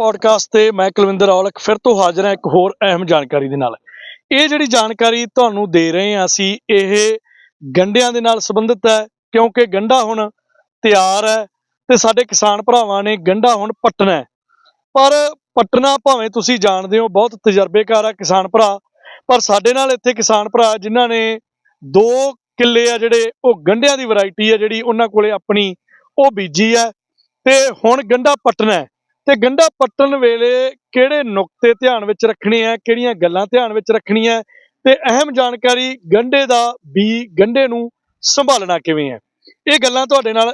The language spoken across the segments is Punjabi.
ਪੋਡਕਾਸਟ ਤੇ ਮੈਂ ਕੁਲਵਿੰਦਰ ਔਲਖ ਫਿਰ ਤੋਂ ਹਾਜ਼ਰ ਹਾਂ ਇੱਕ ਹੋਰ ਅਹਿਮ ਜਾਣਕਾਰੀ ਦੇ ਨਾਲ। ਇਹ ਜਿਹੜੀ ਜਾਣਕਾਰੀ ਤੁਹਾਨੂੰ ਦੇ ਰਹੇ ਹਾਂ ਅਸੀਂ, ਇਹ ਗੰਡਿਆਂ ਦੇ ਨਾਲ ਸੰਬੰਧਿਤ ਹੈ, ਕਿਉਂਕਿ ਗੰਡਾ ਹੁਣ ਤਿਆਰ ਹੈ ਤੇ ਸਾਡੇ ਕਿਸਾਨ ਭਰਾਵਾਂ ਨੇ ਗੰਡਾ ਹੁਣ ਪੱਟਣਾ ਹੈ। ਪਰ ਪੱਟਣਾ ਭਾਵੇਂ ਤੁਸੀਂ ਜਾਣਦੇ ਹੋ, ਬਹੁਤ ਤਜਰਬੇਕਾਰ ਆ ਕਿਸਾਨ ਭਰਾ। ਪਰ ਸਾਡੇ ਨਾਲ ਇੱਥੇ ਕਿਸਾਨ ਭਰਾ ਜਿਨ੍ਹਾਂ ਨੇ ਦੋ ਕਿੱਲੇ ਆ ਜਿਹੜੇ, ਉਹ ਗੰਡਿਆਂ ਦੀ ਵੈਰਾਈਟੀ ਹੈ ਜਿਹੜੀ ਉਹਨਾਂ ਕੋਲੇ ਆਪਣੀ, ਉਹ ਬੀਜੀ ਹੈ ਤੇ ਹੁਣ ਗੰਡਾ ਪੱਟਣਾ ਤੇ ਗੰਡਾ ਪੱਟਣ ਵੇਲੇ ਕਿਹੜੇ ਨੁਕਤੇ ਧਿਆਨ ਵਿੱਚ ਰੱਖਣੇ ਆ, ਕਿਹੜੀਆਂ ਗੱਲਾਂ ਧਿਆਨ ਵਿੱਚ ਰੱਖਣੀਆਂ ਤੇ ਅਹਿਮ ਜਾਣਕਾਰੀ ਗੰਡੇ ਦਾ ਬੀ ਗੰਡੇ ਨੂੰ ਸੰਭਾਲਣਾ ਕਿਵੇਂ ਹੈ ਇਹ ਗੱਲਾਂ ਤੁਹਾਡੇ ਨਾਲ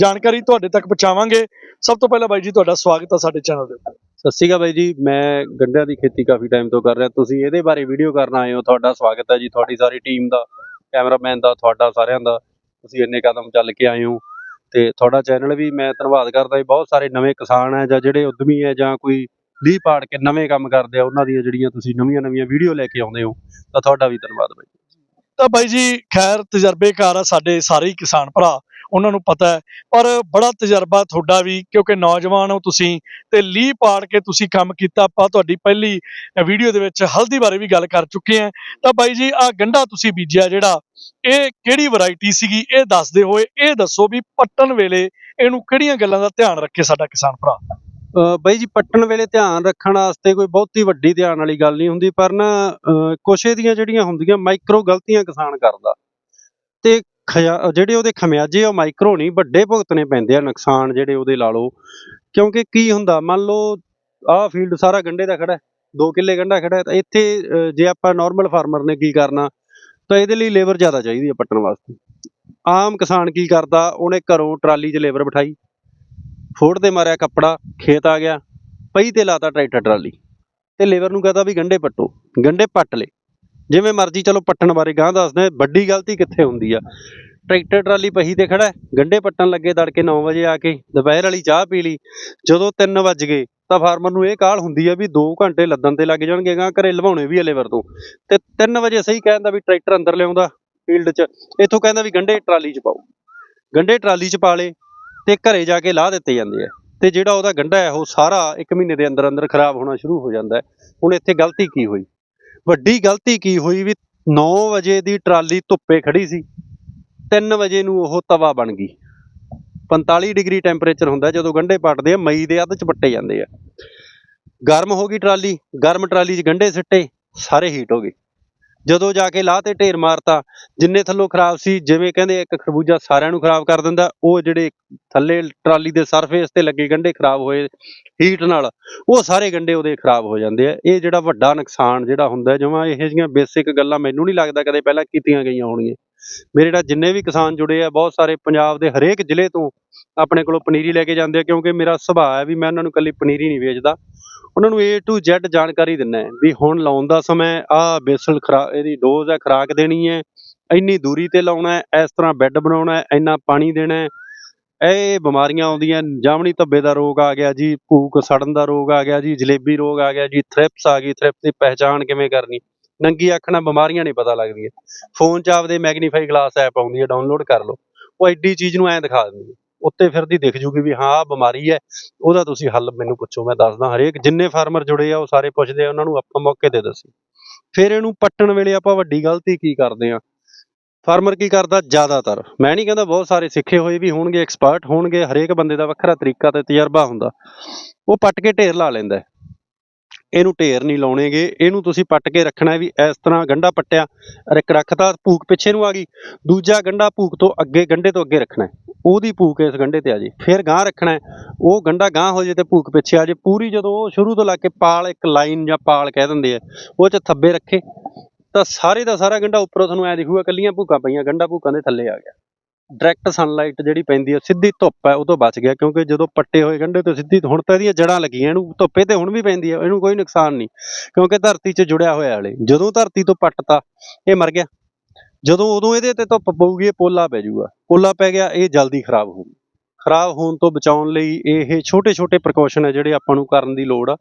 ਜਾਣਕਾਰੀ ਤੁਹਾਡੇ ਤੱਕ ਪਹੁੰਚਾਵਾਂਗੇ। ਸਭ ਤੋਂ ਪਹਿਲਾਂ ਬਾਈ ਜੀ, ਤੁਹਾਡਾ ਸਵਾਗਤ ਹੈ ਸਾਡੇ ਚੈਨਲ ਦੇ ਉੱਤੇ ਸਤਿ ਸ਼੍ਰੀ ਅਕਾਲ ਬਾਈ ਜੀ, ਮੈਂ ਗੰਡਿਆਂ ਦੀ ਖੇਤੀ ਕਾਫੀ ਟਾਈਮ ਤੋਂ ਕਰ ਰਿਹਾ। ਤੁਸੀਂ ਇਹਦੇ ਬਾਰੇ ਵੀਡੀਓ ਕਰਨ ਆਏ ਹੋ, ਤੁਹਾਡਾ ਸਵਾਗਤ ਹੈ ਜੀ, ਤੁਹਾਡੀ ਸਾਰੀ ਟੀਮ ਦਾ ਕੈਮਰਾਮੈਨ ਦਾ, ਤੁਹਾਡਾ ਸਾਰਿਆਂ ਦਾ। ਤੁਸੀਂ ਇੰਨੇ ਕਦਮ ਚੱਲ ਕੇ ਆਏ ਹੋ। ਤੇ ਤੁਹਾਡਾ ਚੈਨਲ ਵੀ ਮੈਂ ਧੰਨਵਾਦ ਕਰਦਾ ਜੀ। ਬਹੁਤ ਸਾਰੇ ਨਵੇਂ ਕਿਸਾਨ ਹੈ ਜਾਂ ਜਿਹੜੇ ਉਦਮੀ ਹੈ ਜਾਂ ਕੋਈ ਲੀਹ ਪਾੜ ਕੇ ਨਵੇਂ ਕੰਮ ਕਰਦੇ ਆ, ਉਹਨਾਂ ਦੀਆਂ ਜਿਹੜੀਆਂ ਤੁਸੀਂ ਨਵੀਆਂ ਨਵੀਆਂ ਵੀਡੀਓ ਲੈ ਕੇ ਆਉਂਦੇ ਹੋ, ਤਾਂ ਤੁਹਾਡਾ ਵੀ ਧੰਨਵਾਦ ਬਾਈ। ਤਾਂ ਬਾਈ ਜੀ, ਖੈਰ ਤਜਰਬੇਕਾਰ ਆ ਸਾਡੇ ਸਾਰੇ ਹੀ ਕਿਸਾਨ ਭਰਾ। ਉਹਨਾਂ ਨੂੰ ਪਤਾ ਹੈ। ਪਰ ਬੜਾ ਤਜਰਬਾ ਤੁਹਾਡਾ ਵੀ, ਕਿਉਂਕਿ ਨੌਜਵਾਨ ਹੋ ਤੁਸੀਂ ਤੇ ਲੀਹ ਪਾੜ ਕੇ ਤੁਸੀਂ ਕੰਮ ਕੀਤਾ। ਆਪਾਂ ਤੁਹਾਡੀ ਪਹਿਲੀ ਵੀਡੀਓ ਦੇ ਵਿੱਚ ਹਲਦੀ ਬਾਰੇ ਵੀ ਗੱਲ ਕਰ ਚੁੱਕੇ ਹਾਂ। ਤਾਂ ਬਾਈ ਜੀ ਆ ਗੰਡਾ ਤੁਸੀਂ ਬੀਜਿਆ ਜਿਹੜਾ, ਇਹ ਕਿਹੜੀ ਵੈਰਾਈਟੀ ਸੀਗੀ? ਇਹ ਦੱਸਦੇ ਹੋਏ, ਇਹ ਦੱਸੋ ਵੀ ਪੱਟਣ ਵੇਲੇ ਇਹਨੂੰ ਕਿਹੜੀਆਂ ਗੱਲਾਂ ਦਾ ਧਿਆਨ ਰੱਖੇ ਸਾਡਾ ਕਿਸਾਨ ਭਰਾ? ਬਾਈ ਜੀ, ਪੱਟਣ ਵੇਲੇ ਧਿਆਨ ਰੱਖਣ ਵਾਸਤੇ ਕੋਈ ਬਹੁਤੀ ਵੱਡੀ ਧਿਆਨ ਵਾਲੀ ਗੱਲ ਨਹੀਂ ਹੁੰਦੀ, ਪਰ ਨਾ ਕੁਛ ਇਹਦੀਆਂ ਜਿਹੜੀਆਂ ਹੁੰਦੀਆਂ, ਮਾਈਕਰੋ ਗਲਤੀਆਂ ਕਿਸਾਨ ਕਰਦਾ। ਤੇ ਖਿਆ- ਜਿਹੜੇ ਉਹਦੇ ਖਮਿਆਜੇ ਉਹ ਮਾਈਕਰੋ ਨਹੀਂ, ਵੱਡੇ ਭੁਗਤਣੇ ਪੈਂਦੇ ਆ, ਨੁਕਸਾਨ ਜਿਹੜੇ ਉਹਦੇ ਲਾ ਲਓ। ਕਿਉਂਕਿ ਕੀ ਹੁੰਦਾ, ਮੰਨ ਲਓ, ਆਹ ਫੀਲਡ ਸਾਰਾ ਗੰਡੇ ਦਾ ਖੜਾ ਹੈ 2 ਕਿੱਲੇ ਗੰਡਾ ਖੜਾ ਹੈ, ਤਾਂ ਇੱਥੇ ਜੇ ਆਪਾਂ ਨਾਰਮਲ ਫਾਰਮਰ ਨੇ ਕੀ ਕਰਨਾ, ਤਾਂ ਇਹਦੇ ਲਈ ਲੇਬਰ ਜ਼ਿਆਦਾ ਚਾਹੀਦੀ ਹੈ ਪੱਟਣ ਵਾਸਤੇ। ਆਮ ਕਿਸਾਨ ਕੀ ਕਰਦਾ, ਉਹਨੇ ਘਰੋਂ ਟਰਾਲੀ 'ਚ ਲੇਬਰ ਬਿਠਾਈ, ਫੋੜ ਤੇ ਮਾਰਿਆ ਕੱਪੜਾ, ਖੇਤ ਆ ਗਿਆ, ਪਈ ਤੇ ਲਾਤਾ ਟਰੈਕਟਰ ਟਰਾਲੀ। ਤੇ ਲੇਬਰ ਨੂੰ ਕਹਤਾ ਵੀ ਗੰਡੇ ਪੱਟੋ, ਗੰਡੇ ਪੱਟ ਲੇ ਜਿਵੇਂ ਮਰਜ਼ੀ ਚਲੋ ਪੱਟਣ ਬਾਰੇ ਗਾਂ ਦੱਸਦੇ ਵੱਡੀ ਗਲਤੀ ਕਿੱਥੇ ਹੁੰਦੀ ਆ? ਟਰੈਕਟਰ ਟਰਾਲੀ ਪਹੀ ਤੇ ਖੜਾ ਹੈ, ਗੰਡੇ ਪੱਟਣ ਲੱਗੇ ਤੜਕੇ 9 ਵਜੇ ਆ ਕੇ ਦੁਪਹਿਰ ਵਾਲੀ ਚਾਹ ਪੀ ਲਈ ਜਦੋਂ 3 ਵੱਜ ਗਏ ਤਾਂ ਫਾਰਮਰ ਨੂੰ ਇਹ ਕਾਲ ਹੁੰਦੀ ਆ ਵੀ 2 ਘੰਟੇ ਲੱਦਣ ਤੇ ਲੱਗ ਜਾਣਗੇ ਗਾਂ ਘਰੇ ਲਵਾਉਣੇ ਵੀ ਆ ਲੇਬਰ ਤੋਂ। ਤੇ 3 ਵਜੇ ਸਹੀ ਕਹਿੰਦਾ ਵੀ ਟਰੈਕਟਰ ਅੰਦਰ ਲਿਆਉਂਦਾ ਫੀਲਡ 'ਚ ਇੱਥੋਂ ਕਹਿੰਦਾ ਵੀ ਗੰਡੇ ਟਰਾਲੀ 'ਚ ਪਾਓ। ਗੰਡੇ ਟਰਾਲੀ 'ਚ ਪਾ ਲੇ ਤੇ ਘਰੇ ਜਾ ਕੇ ਲਾਹ ਦਿੱਤੇ ਜਾਂਦੇ ਆ। ਤੇ ਜਿਹੜਾ ਉਹਦਾ ਗੰਡਾ ਹੈ ਉਹ ਸਾਰਾ 1 ਮਹੀਨੇ ਦੇ ਅੰਦਰ ਅੰਦਰ ਖਰਾਬ ਹੋਣਾ ਸ਼ੁਰੂ ਹੋ ਜਾਂਦਾ ਹੈ। ਹੁਣ ਇੱਥੇ ਗਲਤੀ ਕੀ ਹੋਈ? ਵੱਡੀ ਗਲਤੀ ਕੀ ਹੋਈ ਵੀ 9 ਵਜੇ ਦੀ ਟਰਾਲੀ ਧੁੱਪੇ ਖੜੀ ਸੀ 3 ਵਜੇ ਨੂੰ ਉਹ ਤਵਾ ਬਣ ਗਈ। 45 ਡਿਗਰੀ ਟੈਂਪਰੇਚਰ ਹੁੰਦਾ, ਜਦੋਂ ਗੰਡੇ ਪੱਟਦੇ ਆ, ਮਈ ਦੇ ਅੱਧ ਚ ਪੱਟੇ ਜਾਂਦੇ ਆ। ਗਰਮ ਹੋ ਗਈ ਟਰਾਲੀ, ਗਰਮ ਟਰਾਲੀ 'ਚ ਗੰਡੇ ਸਿੱਟੇ, ਸਾਰੇ ਹੀਟ ਹੋ ਗਏ। ਜਦੋਂ ਜਾ ਕੇ ਲਾਹ ਤੇ ਢੇਰ ਮਾਰਤਾ, ਜਿੰਨੇ ਥੱਲੋਂ ਖਰਾਬ ਸੀ, ਜਿਵੇਂ ਕਹਿੰਦੇ ਇੱਕ ਖਰਬੂਜਾ ਸਾਰਿਆਂ ਨੂੰ ਖਰਾਬ ਕਰ ਦਿੰਦਾ, ਉਹ ਜਿਹੜੇ ਥੱਲੇ ਟਰਾਲੀ ਦੇ ਸਰਫੇਸ ਤੇ ਲੱਗੇ ਗੰਡੇ ਖਰਾਬ ਹੋਏ ਹੀਟ ਨਾਲ, ਉਹ ਸਾਰੇ ਗੰਡੇ ਉਹਦੇ ਖਰਾਬ ਹੋ ਜਾਂਦੇ ਆ। ਇਹ ਜਿਹੜਾ ਵੱਡਾ ਨੁਕਸਾਨ ਜਿਹੜਾ ਹੁੰਦਾ ਜਿਵੇਂ ਇਹੋ ਜਿਹੀਆਂ ਬੇਸਿਕ ਗੱਲਾਂ ਮੈਨੂੰ ਨਹੀਂ ਲੱਗਦਾ ਕਦੇ ਪਹਿਲਾਂ ਕੀਤੀਆਂ ਗਈਆਂ ਹੋਣਗੀਆਂ। ਮੇਰੇ ਨਾਲ ਜਿੰਨੇ ਵੀ ਕਿਸਾਨ ਜੁੜੇ ਆ, ਬਹੁਤ ਸਾਰੇ ਪੰਜਾਬ ਦੇ ਹਰੇਕ ਜ਼ਿਲ੍ਹੇ ਤੋਂ ਆਪਣੇ ਕੋਲੋਂ ਪਨੀਰੀ ਲੈ ਕੇ ਜਾਂਦੇ ਆ, ਕਿਉਂਕਿ ਮੇਰਾ ਸੁਭਾਅ ਹੈ ਵੀ ਮੈਂ ਉਹਨਾਂ ਨੂੰ ਕੱਲੀ ਪਨੀਰੀ ਨਹੀਂ ਵੇਚਦਾ। ਉਹਨਾਂ ਨੂੰ A to Z ਜਾਣਕਾਰੀ ਦਿੰਦਾ ਹੈ ਵੀ ਹੁਣ ਲਾਉਣ ਦਾ ਸਮਾਂ ਆ ਬੇਸਲ ਖਰਾ, ਇਹਦੀ ਡੋਜ਼ ਹੈ, ਖੁਰਾਕ ਦੇਣੀ ਹੈ, ਇੰਨੀ ਦੂਰੀ ਤੇ ਲਾਉਣਾ ਹੈ, ਇਸ ਤਰ੍ਹਾਂ ਬੈੱਡ ਬਣਾਉਣਾ ਹੈ, ਇੰਨਾ ਪਾਣੀ ਦੇਣਾ ਹੈ। ਇਹ ਬਿਮਾਰੀਆਂ ਆਉਂਦੀਆਂ, ਜਾਮਣੀ ਧੱਬੇ ਦਾ ਰੋਗ ਆ ਗਿਆ ਜੀ, ਭੂਕ ਸੜਨ ਦਾ ਰੋਗ ਆ ਗਿਆ ਜੀ, ਜਲੇਬੀ ਰੋਗ ਆ ਗਿਆ ਜੀ, ਥ੍ਰਿਪਸ ਆ ਗਈ ਥ੍ਰਿਪਸ ਦੀ ਪਹਿਚਾਣ ਕਿਵੇਂ ਕਰਨੀ, ਨੰਗੀ ਅੱਖ ਨਾਲ ਬਿਮਾਰੀਆਂ ਨਹੀਂ ਪਤਾ ਲੱਗਦੀਆਂ। ਫੋਨ 'ਚ ਆਪਦੇ ਮੈਗਨੀਫਾਈ ਗਲਾਸ ਐਪ ਆਉਂਦੀ ਹੈ ਡਾਊਨਲੋਡ ਕਰ ਲਓ, ਉਹ ਐਡੀ ਚੀਜ਼ ਨੂੰ ਐਂ ਦਿਖਾ ਦਿੰਦੀ ਹੈ। ਉੱਤੇ ਫਿਰਦੀ ਦਿਖ ਜੂਗੀ ਵੀ ਹਾਂ, ਆਹ ਬਿਮਾਰੀ ਹੈ, ਉਹਦਾ ਤੁਸੀਂ ਹੱਲ ਮੈਨੂੰ ਪੁੱਛੋ, ਮੈਂ ਦੱਸਦਾ ਹਰੇਕ, ਜਿੰਨੇ ਫਾਰਮਰ ਜੁੜੇ ਆ, ਉਹ ਸਾਰੇ ਪੁੱਛਦੇ ਆ, ਉਹਨਾਂ ਨੂੰ ਆਪਾਂ ਮੌਕੇ ਦੇ ਦੱਸੀ। ਫਿਰ ਇਹਨੂੰ ਪੱਟਣ ਵੇਲੇ ਆਪਾਂ ਵੱਡੀ ਗਲਤੀ ਕੀ ਕਰਦੇ ਆ? ਫਾਰਮਰ ਕੀ ਕਰਦਾ? ਜ਼ਿਆਦਾਤਰ। ਮੈਂ ਨਹੀਂ ਕਹਿੰਦਾ ਬਹੁਤ ਸਾਰੇ ਸਿੱਖੇ ਹੋਏ ਵੀ ਹੋਣਗੇ ਐਕਸਪਰਟ ਹੋਣਗੇ, ਹਰੇਕ ਬੰਦੇ ਦਾ ਵੱਖਰਾ ਤਰੀਕਾ ਤੇ ਤਜਰਬਾ ਹੁੰਦਾ। ਉਹ ਪੱਟ ਕੇ ਢੇਰ ਲਾ ਲੈਂਦਾ ਇਹਨੂੰ ਢੇਰ ਨਹੀਂ ਲਾਉਣੇਗੇ। ਇਹਨੂੰ ਤੁਸੀਂ ਪੱਟ ਕੇ ਰੱਖਣਾ ਵੀ ਇਸ ਤਰ੍ਹਾਂ ਗੰਡਾ ਪੱਟਿਆ ਰੱਖ ਰੱਖਤਾ, ਭੂਕ ਪਿੱਛੇ ਨੂੰ ਆ ਗਈ। ਦੂਜਾ ਗੰਡਾ ਭੂਕ ਤੋਂ ਅੱਗੇ ਗੰਡੇ ਤੋਂ ਅੱਗੇ ਰੱਖਣਾ ਉਹਦੀ ਭੂਕ ਇਸ ਗੰਡੇ ਤੇ ਆ ਜੇ। ਫਿਰ ਗਾਂ ਰੱਖਣਾ ਉਹ ਗੰਡਾ ਗਾਂ ਹੋ ਜੇ ਤੇ ਭੂਕ ਪਿੱਛੇ ਆ ਜੇ। ਪੂਰੀ ਜਦੋਂ ਉਹ ਸ਼ੁਰੂ ਤੋਂ ਲੱਗ ਕੇ ਪਾਲ, ਇੱਕ ਲਾਈਨ ਜਾਂ ਪਾਲ ਕਹਿ ਦਿੰਦੇ ਆ, ਉਹ ਚ ਥੱਬੇ ਰੱਖੇ, ਤਾਂ ਸਾਰੇ ਦਾ ਸਾਰਾ ਗੰਡਾ ਉੱਪਰੋਂ ਤੁਹਾਨੂੰ ਐ ਦਿਖੂਗਾ, ਕੱਲੀਆਂ ਭੂਕਾਂ ਪਈਆਂ ਗੰਡਾ ਭੂਕਾਂ ਦੇ ਥੱਲੇ ਆ ਗਿਆ। ਡਾਇਰੈਕਟ ਸਨਲਾਈਟ ਜਿਹੜੀ ਪੈਂਦੀ ਹੈ ਸਿੱਧੀ ਧੁੱਪ ਹੈ ਉਹ ਤੋਂ ਬਚ ਗਿਆ, ਕਿਉਂਕਿ ਜਦੋਂ ਪੱਟੇ ਹੋਏ ਗੰਢੇ ਤੋਂ ਸਿੱਧੀ, ਹੁਣ ਤਾਂ ਇਹਦੀਆਂ ਜੜਾਂ ਲੱਗੀਆਂ, ਇਹਨੂੰ ਧੁੱਪੇ ਤੇ ਹੁਣ ਵੀ ਪੈਂਦੀ ਹੈ ਇਹਨੂੰ ਕੋਈ ਨੁਕਸਾਨ ਨਹੀਂ, ਕਿਉਂਕਿ ਧਰਤੀ 'ਚ ਜੁੜਿਆ ਹੋਇਆ ਹਲੇ, ਜਦੋਂ ਧਰਤੀ ਤੋਂ ਪੱਟਤਾ, ਇਹ ਮਰ ਗਿਆ, ਜਦੋਂ ਉਦੋਂ ਇਹਦੇ ਤੇ ਧੁੱਪ ਪਊਗੀ, ਇਹ ਪੋਲਾ ਪੈ ਜਾਊਗਾ, ਪੋਲਾ ਪੈ ਗਿਆ, ਇਹ ਜਲਦੀ ਖਰਾਬ ਹੋਊ, ਖਰਾਬ ਹੋਣ ਤੋਂ ਬਚਾਉਣ ਲਈ ਇਹ ਛੋਟੇ-ਛੋਟੇ ਪ੍ਰੀਕਾਸ਼ਨ ਹੈ ਜਿਹੜੇ ਆਪਾਂ ਨੂੰ ਕਰਨ ਦੀ ਲੋੜ ਆ,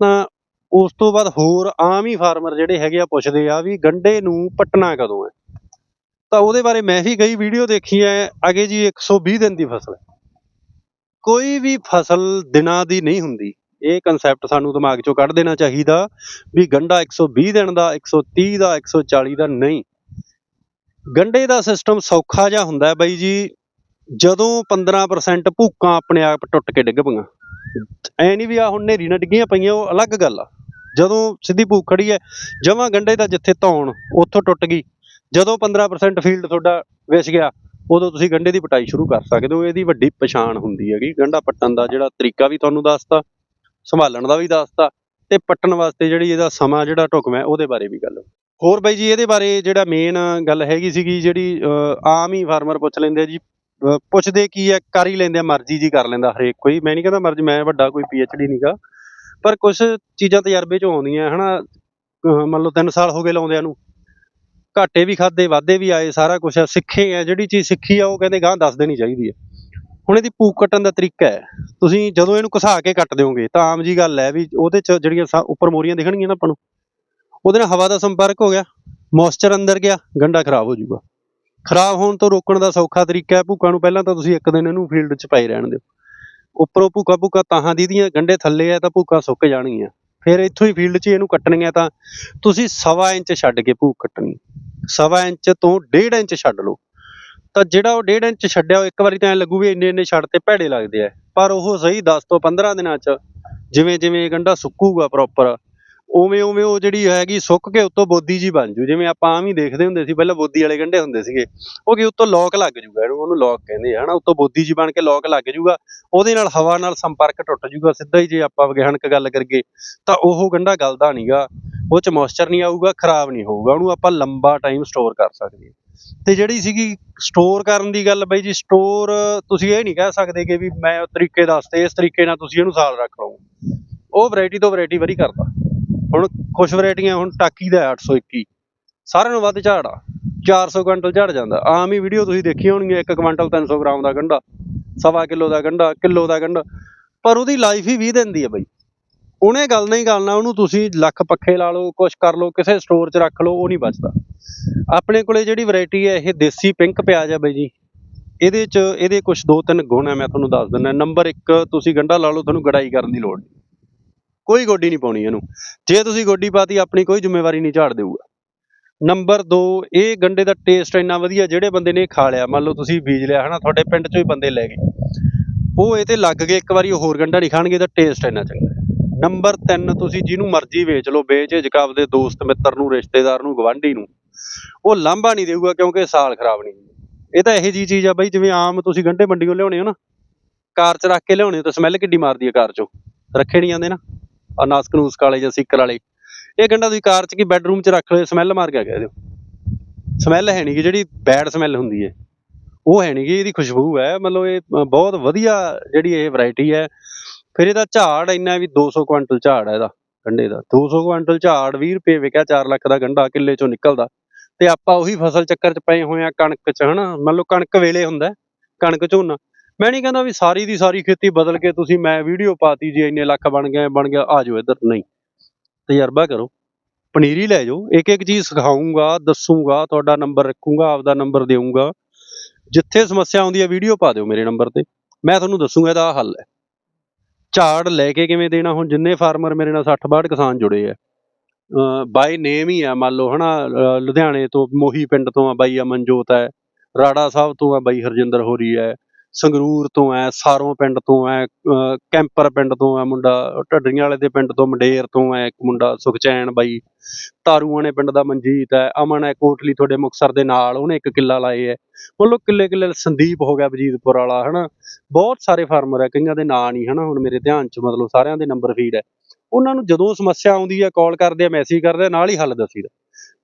ਤਾਂ ਉਸ ਤੋਂ ਬਾਅਦ ਹੋਰ ਆਮ ਹੀ ਫਾਰਮਰ ਜਿਹੜੇ ਹੈਗੇ ਆ ਪੁੱਛਦੇ ਆ ਵੀ ਗੰਡੇ ਨੂੰ ਪੱਟਣਾ ਕਦੋਂ ਹੈ ਤਾਂ ਉਹਦੇ ਬਾਰੇ ਮੈਂ ਵੀ ਕਈ ਵੀਡੀਓ ਦੇਖੀ ਹੈ ਅਗੇ ਜੀ 120 ਦਿਨ ਦੀ ਫਸਲ ਕੋਈ ਵੀ ਫਸਲ ਦਿਨਾਂ ਦੀ ਨਹੀਂ ਹੁੰਦੀ। ਇਹ ਕਨਸੈਪਟ ਸਾਨੂੰ ਦਿਮਾਗ ਚੋਂ ਕੱਢ ਦੇਣਾ ਚਾਹੀਦਾ ਵੀ ਗੰਡਾ 120 ਦਿਨ ਦਾ 130 ਦਾ 140 ਦਾ ਨਹੀਂ। ਗੰਡੇ ਦਾ ਸਿਸਟਮ ਸੌਖਾ ਜਿਹਾ ਹੁੰਦਾ ਬਾਈ ਜੀ, ਜਦੋਂ 15% ਭੂਕਾਂ ਆਪਣੇ ਆਪ ਟੁੱਟ ਕੇ ਡਿੱਗ ਪਈਆਂ। ਐ ਨਹੀਂ ਵੀ ਆ ਹੁਣ ਨੇਰੀ ਨਾਲ ਡਿੱਗੀਆਂ ਪਈਆਂ, ਉਹ ਅਲੱਗ ਗੱਲ ਆ। ਜਦੋਂ ਸਿੱਧੀ ਭੂਕ ਖੜੀ ਹੈ ਜਮਾਂ ਗੰਡੇ ਦਾ ਜਿੱਥੇ ਧੌਣ, ਉੱਥੋਂ ਟੁੱਟ ਗਈ। ਜਦੋਂ 15% ਫੀਲਡ ਤੁਹਾਡਾ ਵਿਛ ਗਿਆ, ਉਦੋਂ ਤੁਸੀਂ ਗੰਡੇ ਦੀ ਪਟਾਈ ਸ਼ੁਰੂ ਕਰ ਸਕਦੇ ਹੋ, ਇਹਦੀ ਵੱਡੀ ਪਛਾਣ ਹੁੰਦੀ ਹੈਗੀ। ਗੰਡਾ ਪੱਟਣ ਦਾ ਜਿਹੜਾ ਤਰੀਕਾ ਵੀ ਤੁਹਾਨੂੰ ਦੱਸਤਾ, ਸੰਭਾਲਣ ਦਾ ਵੀ ਦੱਸਤਾ, ਤੇ ਪੱਟਣ ਵਾਸਤੇ ਜਿਹੜੀ ਇਹਦਾ ਸਮਾਂ ਜਿਹੜਾ ਢੁਕਵਾਂ ਉਹਦੇ ਬਾਰੇ ਵੀ ਗੱਲ ਹੋਰ ਬਾਈ ਜੀ, ਇਹਦੇ ਬਾਰੇ ਜਿਹੜਾ ਮੇਨ ਗੱਲ ਹੈਗੀ ਸੀਗੀ, ਜਿਹੜੀ ਆਮ ਹੀ ਫਾਰਮਰ ਪੁੱਛ ਲੈਂਦੇ ਆ ਜੀ। ਪੁੱਛਦੇ ਕੀ ਹੈ, ਕਰ ਹੀ ਲੈਂਦੇ ਆ, ਮਰਜ਼ੀ ਜੀ ਕਰ ਲੈਂਦਾ ਹਰੇਕ ਕੋਈ। ਮੈਂ ਨਹੀਂ ਕਹਿੰਦਾ ਮਰਜ਼ੀ, ਮੈਂ ਵੱਡਾ ਕੋਈ ਡੀ ਨਹੀਂਗਾ ਪਰ ਕੁਝ ਚੀਜ਼ਾਂ ਤਜਰਬੇ ਚੋਂ ਆਉਂਦੀਆਂ, ਹਨਾ। ਮੰਨ ਲਓ 3 ਸਾਲ ਹੋ ਗਏ ਲਾਉਂਦਿਆਂ ਨੂੰ। ਘਾਟੇ ਵੀ ਖਾਦੇ ਵਾਧੇ ਵੀ ਆਏ, ਸਾਰਾ ਕੁਝ ਆ, ਸਿੱਖੇ ਆ, ਜਿਹੜੀ ਚੀਜ਼ ਸਿੱਖੀ ਆ, ਉਹ ਕਹਿੰਦੇ ਗਾਂ ਦੱਸ ਦੇਣੀ ਚਾਹੀਦੀ ਹੈ ਹੁਣ ਇਹਦੀ ਪੂਕ ਕੱਟਣ ਦਾ ਤਰੀਕਾ ਹੈ। ਤੁਸੀਂ ਜਦੋਂ ਇਹਨੂੰ ਘਸਾ ਕੇ ਕੱਟ ਦਿਓਗੇ, ਤਾਂ ਆਮ ਜੀ ਗੱਲ ਹੈ ਵੀ ਉਹਦੇ ਚ ਜਿਹੜੀਆਂ ਉੱਪਰ ਮੋਰੀਆਂ ਦਿਖਣਗੀਆਂ ਨਾ ਆਪਾਂ ਨੂੰ, ਉਹਦੇ ਨਾਲ ਹਵਾ ਦਾ ਸੰਪਰਕ ਹੋ ਗਿਆ, ਮੋਇਸਚਰ ਅੰਦਰ ਗਿਆ, ਗੰਡਾ ਖਰਾਬ ਹੋ ਜਾਊਗਾ। ਖਰਾਬ ਹੋਣ ਤੋਂ ਰੋਕਣ ਦਾ ਸੌਖਾ ਤਰੀਕਾ ਹੈ ਭੂਕਾਂ ਨੂੰ ਪਹਿਲਾਂ ਤਾਂ ਤੁਸੀਂ ਇੱਕ ਦਿਨ ਇਹਨੂੰ ਫੀਲਡ 'ਚ ਪਏ ਰਹਿਣ ਦਿਓ। ਉੱਪਰੋਂ ਭੂਕਾ ਭੂਕਾ ਤਾਹਾਂ ਦੀਦੀਆਂ ਗੰਡੇ ਥੱਲੇ ਆ, ਤਾਂ ਭੂਕਾਂ ਸੁੱਕ ਜਾਣਗੀਆਂ। ਫਿਰ ਇੱਥੋਂ ਹੀ ਫੀਲਡ 'ਚ ਇਹਨੂੰ ਕੱਟਣੀ ਹੈ ਤਾਂ ਤੁਸੀਂ ਸਵਾ ਇੰਚ ਛੱਡ ਕੇ ਭੂਕ ਕੱਟਣੀ ਸਵਾ ਇੰਚ ਤੋਂ ਡੇਢ ਇੰਚ ਛੱਡ ਲਓ। ਤਾਂ ਜਿਹੜਾ ਉਹ ਡੇਢ ਇੰਚ ਛੱਡਿਆ, ਉਹ ਇੱਕ ਵਾਰੀ ਤਾਂ ਐ ਲੱਗੂ ਵੀ ਇੰਨੇ ਇੰਨੇ ਛੱਡ ਤੇ ਭੈੜੇ ਲੱਗਦੇ ਆ। ਪਰ ਉਹ ਸਹੀ 10 ਤੋਂ 15 ਦਿਨਾਂ 'ਚ ਜਿਵੇਂ ਜਿਵੇਂ ਇਹ ਗੰਡਾ ਸੁੱਕੂਗਾ ਪ੍ਰੋਪਰ ਉਵੇਂ ਉਵੇਂ ਉਹ ਜਿਹੜੀ ਹੈਗੀ ਸੁੱਕ ਕੇ ਉੱਤੋਂ ਬੋਦੀ ਜੀ ਬਣ ਜੂ। ਜਿਵੇਂ ਆਪਾਂ ਆਮ ਹੀ ਦੇਖਦੇ ਹੁੰਦੇ ਸੀ, ਪਹਿਲਾਂ ਬੋਦੀ ਵਾਲੇ ਗੰਡੇ ਹੁੰਦੇ ਸੀਗੇ। ਉਹ ਕਿ ਉੱਤੋਂ ਲੋਕ ਲੱਗ ਜੂਗਾ ਉਹਨੂੰ ਲੋਕ ਕਹਿੰਦੇ ਆ, ਹਨਾ? ਉੱਤੋਂ ਬੋਦੀ ਜੀ ਬਣ ਕੇ ਲੋਕ ਲੱਗ ਜੂਗਾ। ਉਹਦੇ ਨਾਲ ਹਵਾ ਨਾਲ ਸੰਪਰਕ ਟੁੱਟ ਜੂਗਾ ਸਿੱਧਾ ਹੀ ਜੇ ਆਪਾਂ ਵਿਗਿਆਨਕ ਗੱਲ ਕਰੀਏ, ਤਾਂ ਉਹ ਗੰਡਾ ਗਲਦਾ ਨਹੀਂਗਾ, ਉਹ ਚ ਮੋਇਸਚਰ ਨਹੀਂ ਆਊਗਾ, ਖਰਾਬ ਨਹੀਂ ਹੋਊਗਾ, ਉਹਨੂੰ ਆਪਾਂ ਲੰਬਾ ਟਾਈਮ ਸਟੋਰ ਕਰ ਸਕਦੇ ਹਾਂ। ਤੇ ਜਿਹੜੀ ਸੀਗੀ ਸਟੋਰ ਕਰਨ ਦੀ ਗੱਲ ਬਈ ਜੀ ਸਟੋਰ ਤੁਸੀਂ ਇਹ ਨਹੀਂ ਕਹਿ ਸਕਦੇ ਕਿ ਵੀ ਮੈਂ ਉਹ ਤਰੀਕੇ ਦੱਸਤੇ, ਇਸ ਤਰੀਕੇ ਨਾਲ ਤੁਸੀਂ ਇਹਨੂੰ ਸਾਲ ਰੱਖ ਲਓ। ਉਹ ਵੈਰਾਈਟੀ ਤੋਂ ਵੈਰਾਈਟੀ ਵਰੀ ਕਰਦਾ। ਹੁਣ ਕੁਝ ਵੈਰਾਈਟੀਆਂ ਹੁਣ ਟਾਕੀ ਦਾ ਹੈ 821 ਸਾਰਿਆਂ ਨੂੰ ਵੱਧ ਝਾੜ ਆ। 400 ਕੁਇੰਟਲ ਝੜ ਜਾਂਦਾ। ਆਮ ਹੀ ਵੀਡੀਓ ਤੁਸੀਂ ਦੇਖੀ ਹੋਣਗੀਆਂ 1 ਕੁਇੰਟਲ 300 ਗ੍ਰਾਮ ਦਾ ਗੰਢਾ। ਸਵਾ ਕਿਲੋ ਦਾ ਗੰਢਾ, ਕਿਲੋ ਦਾ ਗੰਢਾ। ਪਰ ਉਹਦੀ ਲਾਈਫ ਹੀ 20 ਦਿਨ ਦੀ ਹੈ ਬਈ। ਉਹਨੇ ਗੱਲ ਨਹੀਂ ਕਰਨਾ, ਉਹਨੂੰ ਤੁਸੀਂ ਲੱਖ ਪੱਖੇ ਲਾ ਲਓ, ਕੁਛ ਕਰ ਲਓ, ਕਿਸੇ ਸਟੋਰ 'ਚ ਰੱਖ ਲਓ, ਉਹ ਨਹੀਂ ਬਚਦਾ। ਆਪਣੇ ਕੋਲੇ ਜਿਹੜੀ ਵੈਰਾਈਟੀ ਹੈ, ਇਹ ਦੇਸੀ ਪਿੰਕ ਪਿਆਜ਼ ਹੈ ਬਈ ਜੀ। ਇਹਦੇ 'ਚ, ਇਹਦੇ ਕੁਝ ਦੋ ਤਿੰਨ ਗੁਣ ਹੈ ਮੈਂ ਤੁਹਾਨੂੰ ਦੱਸ ਦਿੰਦਾ। ਨੰਬਰ 1 ਤੁਸੀਂ ਗੰਢਾ ਲਾ ਲਓ, ਤੁਹਾਨੂੰ ਗੜਾਈ ਕਰਨ ਦੀ ਲੋੜ ਨਹੀਂ। ਕੋਈ ਗੋਡੀ ਨਹੀਂ ਪਾਉਣੀ ਇਹਨੂੰ। ਜੇ ਤੁਸੀਂ ਗੋਡੀ ਪਾਤੀ, ਆਪਣੀ ਕੋਈ ਜ਼ਿੰਮੇਵਾਰੀ ਨਹੀਂ ਝਾੜ ਦੇਊਗਾ। ਨੰਬਰ 2 ਇਹ ਗੰਡੇ ਦਾ ਟੇਸਟ ਇੰਨਾ ਵਧੀਆ, ਜਿਹੜੇ ਬੰਦੇ ਨੇ ਖਾ ਲਿਆ, ਮੰਨ ਲਓ ਤੁਸੀਂ ਬੀਜ ਲਿਆ, ਹਨਾ, ਤੁਹਾਡੇ ਪਿੰਡ 'ਚੋਂ ਹੀ ਬੰਦੇ ਲੈ ਗਏ। ਉਹ ਇਹ ਤੇ ਲੱਗ ਗਏ, ਇੱਕ ਵਾਰੀ ਹੋਰ ਗੰਡਾ ਨਹੀਂ ਖਾਣਗੇ, ਇਹਦਾ ਟੇਸਟ ਇੰਨਾ ਚੰਗਾ। ਨੰਬਰ 3 ਤੁਸੀਂ ਜਿਹਨੂੰ ਮਰਜ਼ੀ ਵੇਚ ਲਓ ਵੇਚ ਬੇਝਿਜਕ ਆਪਦੇ ਦੋਸਤ, ਮਿੱਤਰ ਨੂੰ, ਰਿਸ਼ਤੇਦਾਰ ਨੂੰ ਗਵਾਂਢੀ ਨੂੰ। ਉਹ ਲਾਂਭਾ ਨਹੀਂ ਦੇਊਗਾ, ਕਿਉਂਕਿ ਸਾਲ ਖਰਾਬ ਨਹੀਂ। ਇਹ ਤਾਂ ਇਹੋ ਜੀ ਚੀਜ਼ ਆ ਬਾਈ, ਜਿਵੇਂ ਆਮ ਤੁਸੀਂ ਗੰਡੇ ਮੰਡੀੋਂ ਲਿਆਉਣੇ ਹੋ ਨਾ ਕਾਰ 'ਚ ਰੱਖ ਕੇ ਲਿਆਉਣੇ ਹੋ, ਤਾਂ ਸਮੈਲ ਕਿੱਡੀ ਮਾਰਦੀ ਹੈ ਕਾਰ 'ਚੋਂ। ਰੱਖੇ ਨਹੀਂ ਜਾਂਦੇ ਨਾ। ਆ ਨਾਸਕ ਨੂਸਕ ਵਾਲੇ ਜਾਂ ਸਿੱਕਰ ਵਾਲੇ। ਇਹ ਗੰਡਾ ਤੁਸੀਂ ਕਾਰ 'ਚ ਕੀ ਬੈੱਡਰੂਮ 'ਚ ਰੱਖ ਲਓ ਸਮੈਲ ਮਾਰ ਕੇ ਕਹਿ ਦਿਓ ਸਮੈਲ ਹੈ ਨਹੀਂ ਗੀ, ਜਿਹੜੀ ਬੈਡ ਸਮੈਲ ਹੁੰਦੀ ਹੈ ਉਹ ਹੈ ਨਹੀਂ ਗੀ, ਇਹਦੀ ਖੁਸ਼ਬੂ ਹੈ, ਮਤਲਬ ਇਹ ਬਹੁਤ ਵਧੀਆ ਜਿਹੜੀ ਇਹ ਵੈਰਾਈਟੀ ਹੈ। ਫਿਰ ਇਹਦਾ ਝਾੜ ਇੰਨਾ ਵੀ 200 ਕੁਇੰਟਲ ਝਾੜ ਹੈ ਇਹਦਾ, ਗੰਡੇ ਦਾ। 200 ਕੁਇੰਟਲ ਝਾੜ 20 ਰੁਪਏ ਵਿਕਿਆ 4 ਲੱਖ ਦਾ ਗੰਡਾ ਕਿੱਲੇ ਚੋਂ ਨਿਕਲਦਾ। ਤੇ ਆਪਾਂ ਉਹੀ ਫਸਲ ਚੱਕਰ 'ਚ ਪਏ ਹੋਏ ਆ ਕਣਕ 'ਚ, ਹਨਾ? ਮੰਨ ਲਓ ਕਣਕ ਵੇਲੇ ਹੁੰਦਾ ਕਣਕ ਝੋਨਾ। ਮੈਂ ਨਹੀਂ ਕਹਿੰਦਾ ਵੀ ਸਾਰੀ ਦੀ ਸਾਰੀ ਖੇਤੀ ਬਦਲ ਕੇ ਤੁਸੀਂ ਮੈਂ ਵੀਡੀਓ ਪਾਤੀ ਜੀ, ਇੰਨੇ ਲੱਖ ਬਣ ਗਏ, ਬਣ ਗਿਆ, ਆ ਜਾਓ ਇੱਧਰ। ਨਹੀਂ। ਤਜਰਬਾ ਕਰੋ। ਪਨੀਰੀ ਲੈ ਜਾਓ ਇੱਕ ਇੱਕ ਚੀਜ਼ ਸਿਖਾਉਂਗਾ ਦੱਸੂਗਾ, ਤੁਹਾਡਾ ਨੰਬਰ ਰੱਖੂਗਾ, ਆਪਦਾ ਨੰਬਰ ਦੇਵਾਂਗਾ ਜਿੱਥੇ ਸਮੱਸਿਆ ਆਉਂਦੀ ਹੈ ਵੀਡੀਓ ਪਾ ਦਿਓ ਮੇਰੇ ਨੰਬਰ ਤੇ। ਮੈਂ ਤੁਹਾਨੂੰ ਦੱਸੂਗਾ ਇਹਦਾ ਆਹ ਹੱਲ ਹੈ। ਝਾੜ ਲੈ ਕੇ ਕਿਵੇਂ ਦੇਣਾ? ਹੁਣ ਜਿੰਨੇ ਫਾਰਮਰ ਮੇਰੇ ਨਾਲ 60 62 ਕਿਸਾਨ ਜੁੜੇ ਆ ਬਾਈ ਨੇਮ ਹੀ ਆ, ਮੰਨ ਲਓ ਹਨਾ, ਅਹ ਲੁਧਿਆਣੇ ਤੋਂ ਮੋਹੀ ਪਿੰਡ ਤੋਂ ਆ, ਬਾਈ ਅਮਨਜੋਤ ਹੈ, ਰਾੜਾ ਸਾਹਿਬ ਤੋਂ ਆ, ਬਾਈ ਹਰਜਿੰਦਰ ਹੋਰੀ ਹੈ। ਸੰਗਰੂਰ ਤੋਂ ਹੈ ਸਾਰੋਂ ਪਿੰਡ ਤੋਂ ਹੈ ਕੈਂਪਰ ਪਿੰਡ ਤੋਂ ਹੈ ਮੁੰਡਾ, ਢੱਡਰੀਆਂ ਵਾਲੇ ਦੇ ਪਿੰਡ ਤੋਂ ਮੰਡੇਰ ਤੋਂ ਹੈ ਇੱਕ ਮੁੰਡਾ, ਸੁਖਚੈਨ ਬਾਈ। ਤਾਰੂਆਣੇ ਪਿੰਡ ਦਾ ਮਨਜੀਤ ਹੈ ਅਮਨ ਹੈ ਕੋਟਲੀ ਤੁਹਾਡੇ ਮੁਕਸਰ ਦੇ ਨਾਲ, ਉਹਨੇ ਇੱਕ ਕਿੱਲਾ ਲਾਏ ਹੈ ਮਤਲਬ ਕਿੱਲੇ ਕਿੱਲੇ ਸੰਦੀਪ ਹੋ ਗਿਆ ਵਜੀਦਪੁਰ ਵਾਲਾ, ਹਨਾ। ਬਹੁਤ ਸਾਰੇ ਫਾਰਮਰ ਹੈ ਕਈਆਂ ਦੇ ਨਾਂ ਨਹੀਂ ਹਨਾ, ਹੁਣ ਮੇਰੇ ਧਿਆਨ 'ਚ ਮਤਲਬ ਸਾਰਿਆਂ ਦੇ ਨੰਬਰ ਫੀਡ ਹੈ ਉਹਨਾਂ ਨੂੰ ਜਦੋਂ ਸਮੱਸਿਆ ਆਉਂਦੀ ਹੈ ਕਾਲ ਕਰਦੇ ਆ, ਮੈਸੇਜ ਕਰਦੇ ਆ, ਨਾਲ ਹੀ ਹੱਲ ਦੱਸੀਦਾ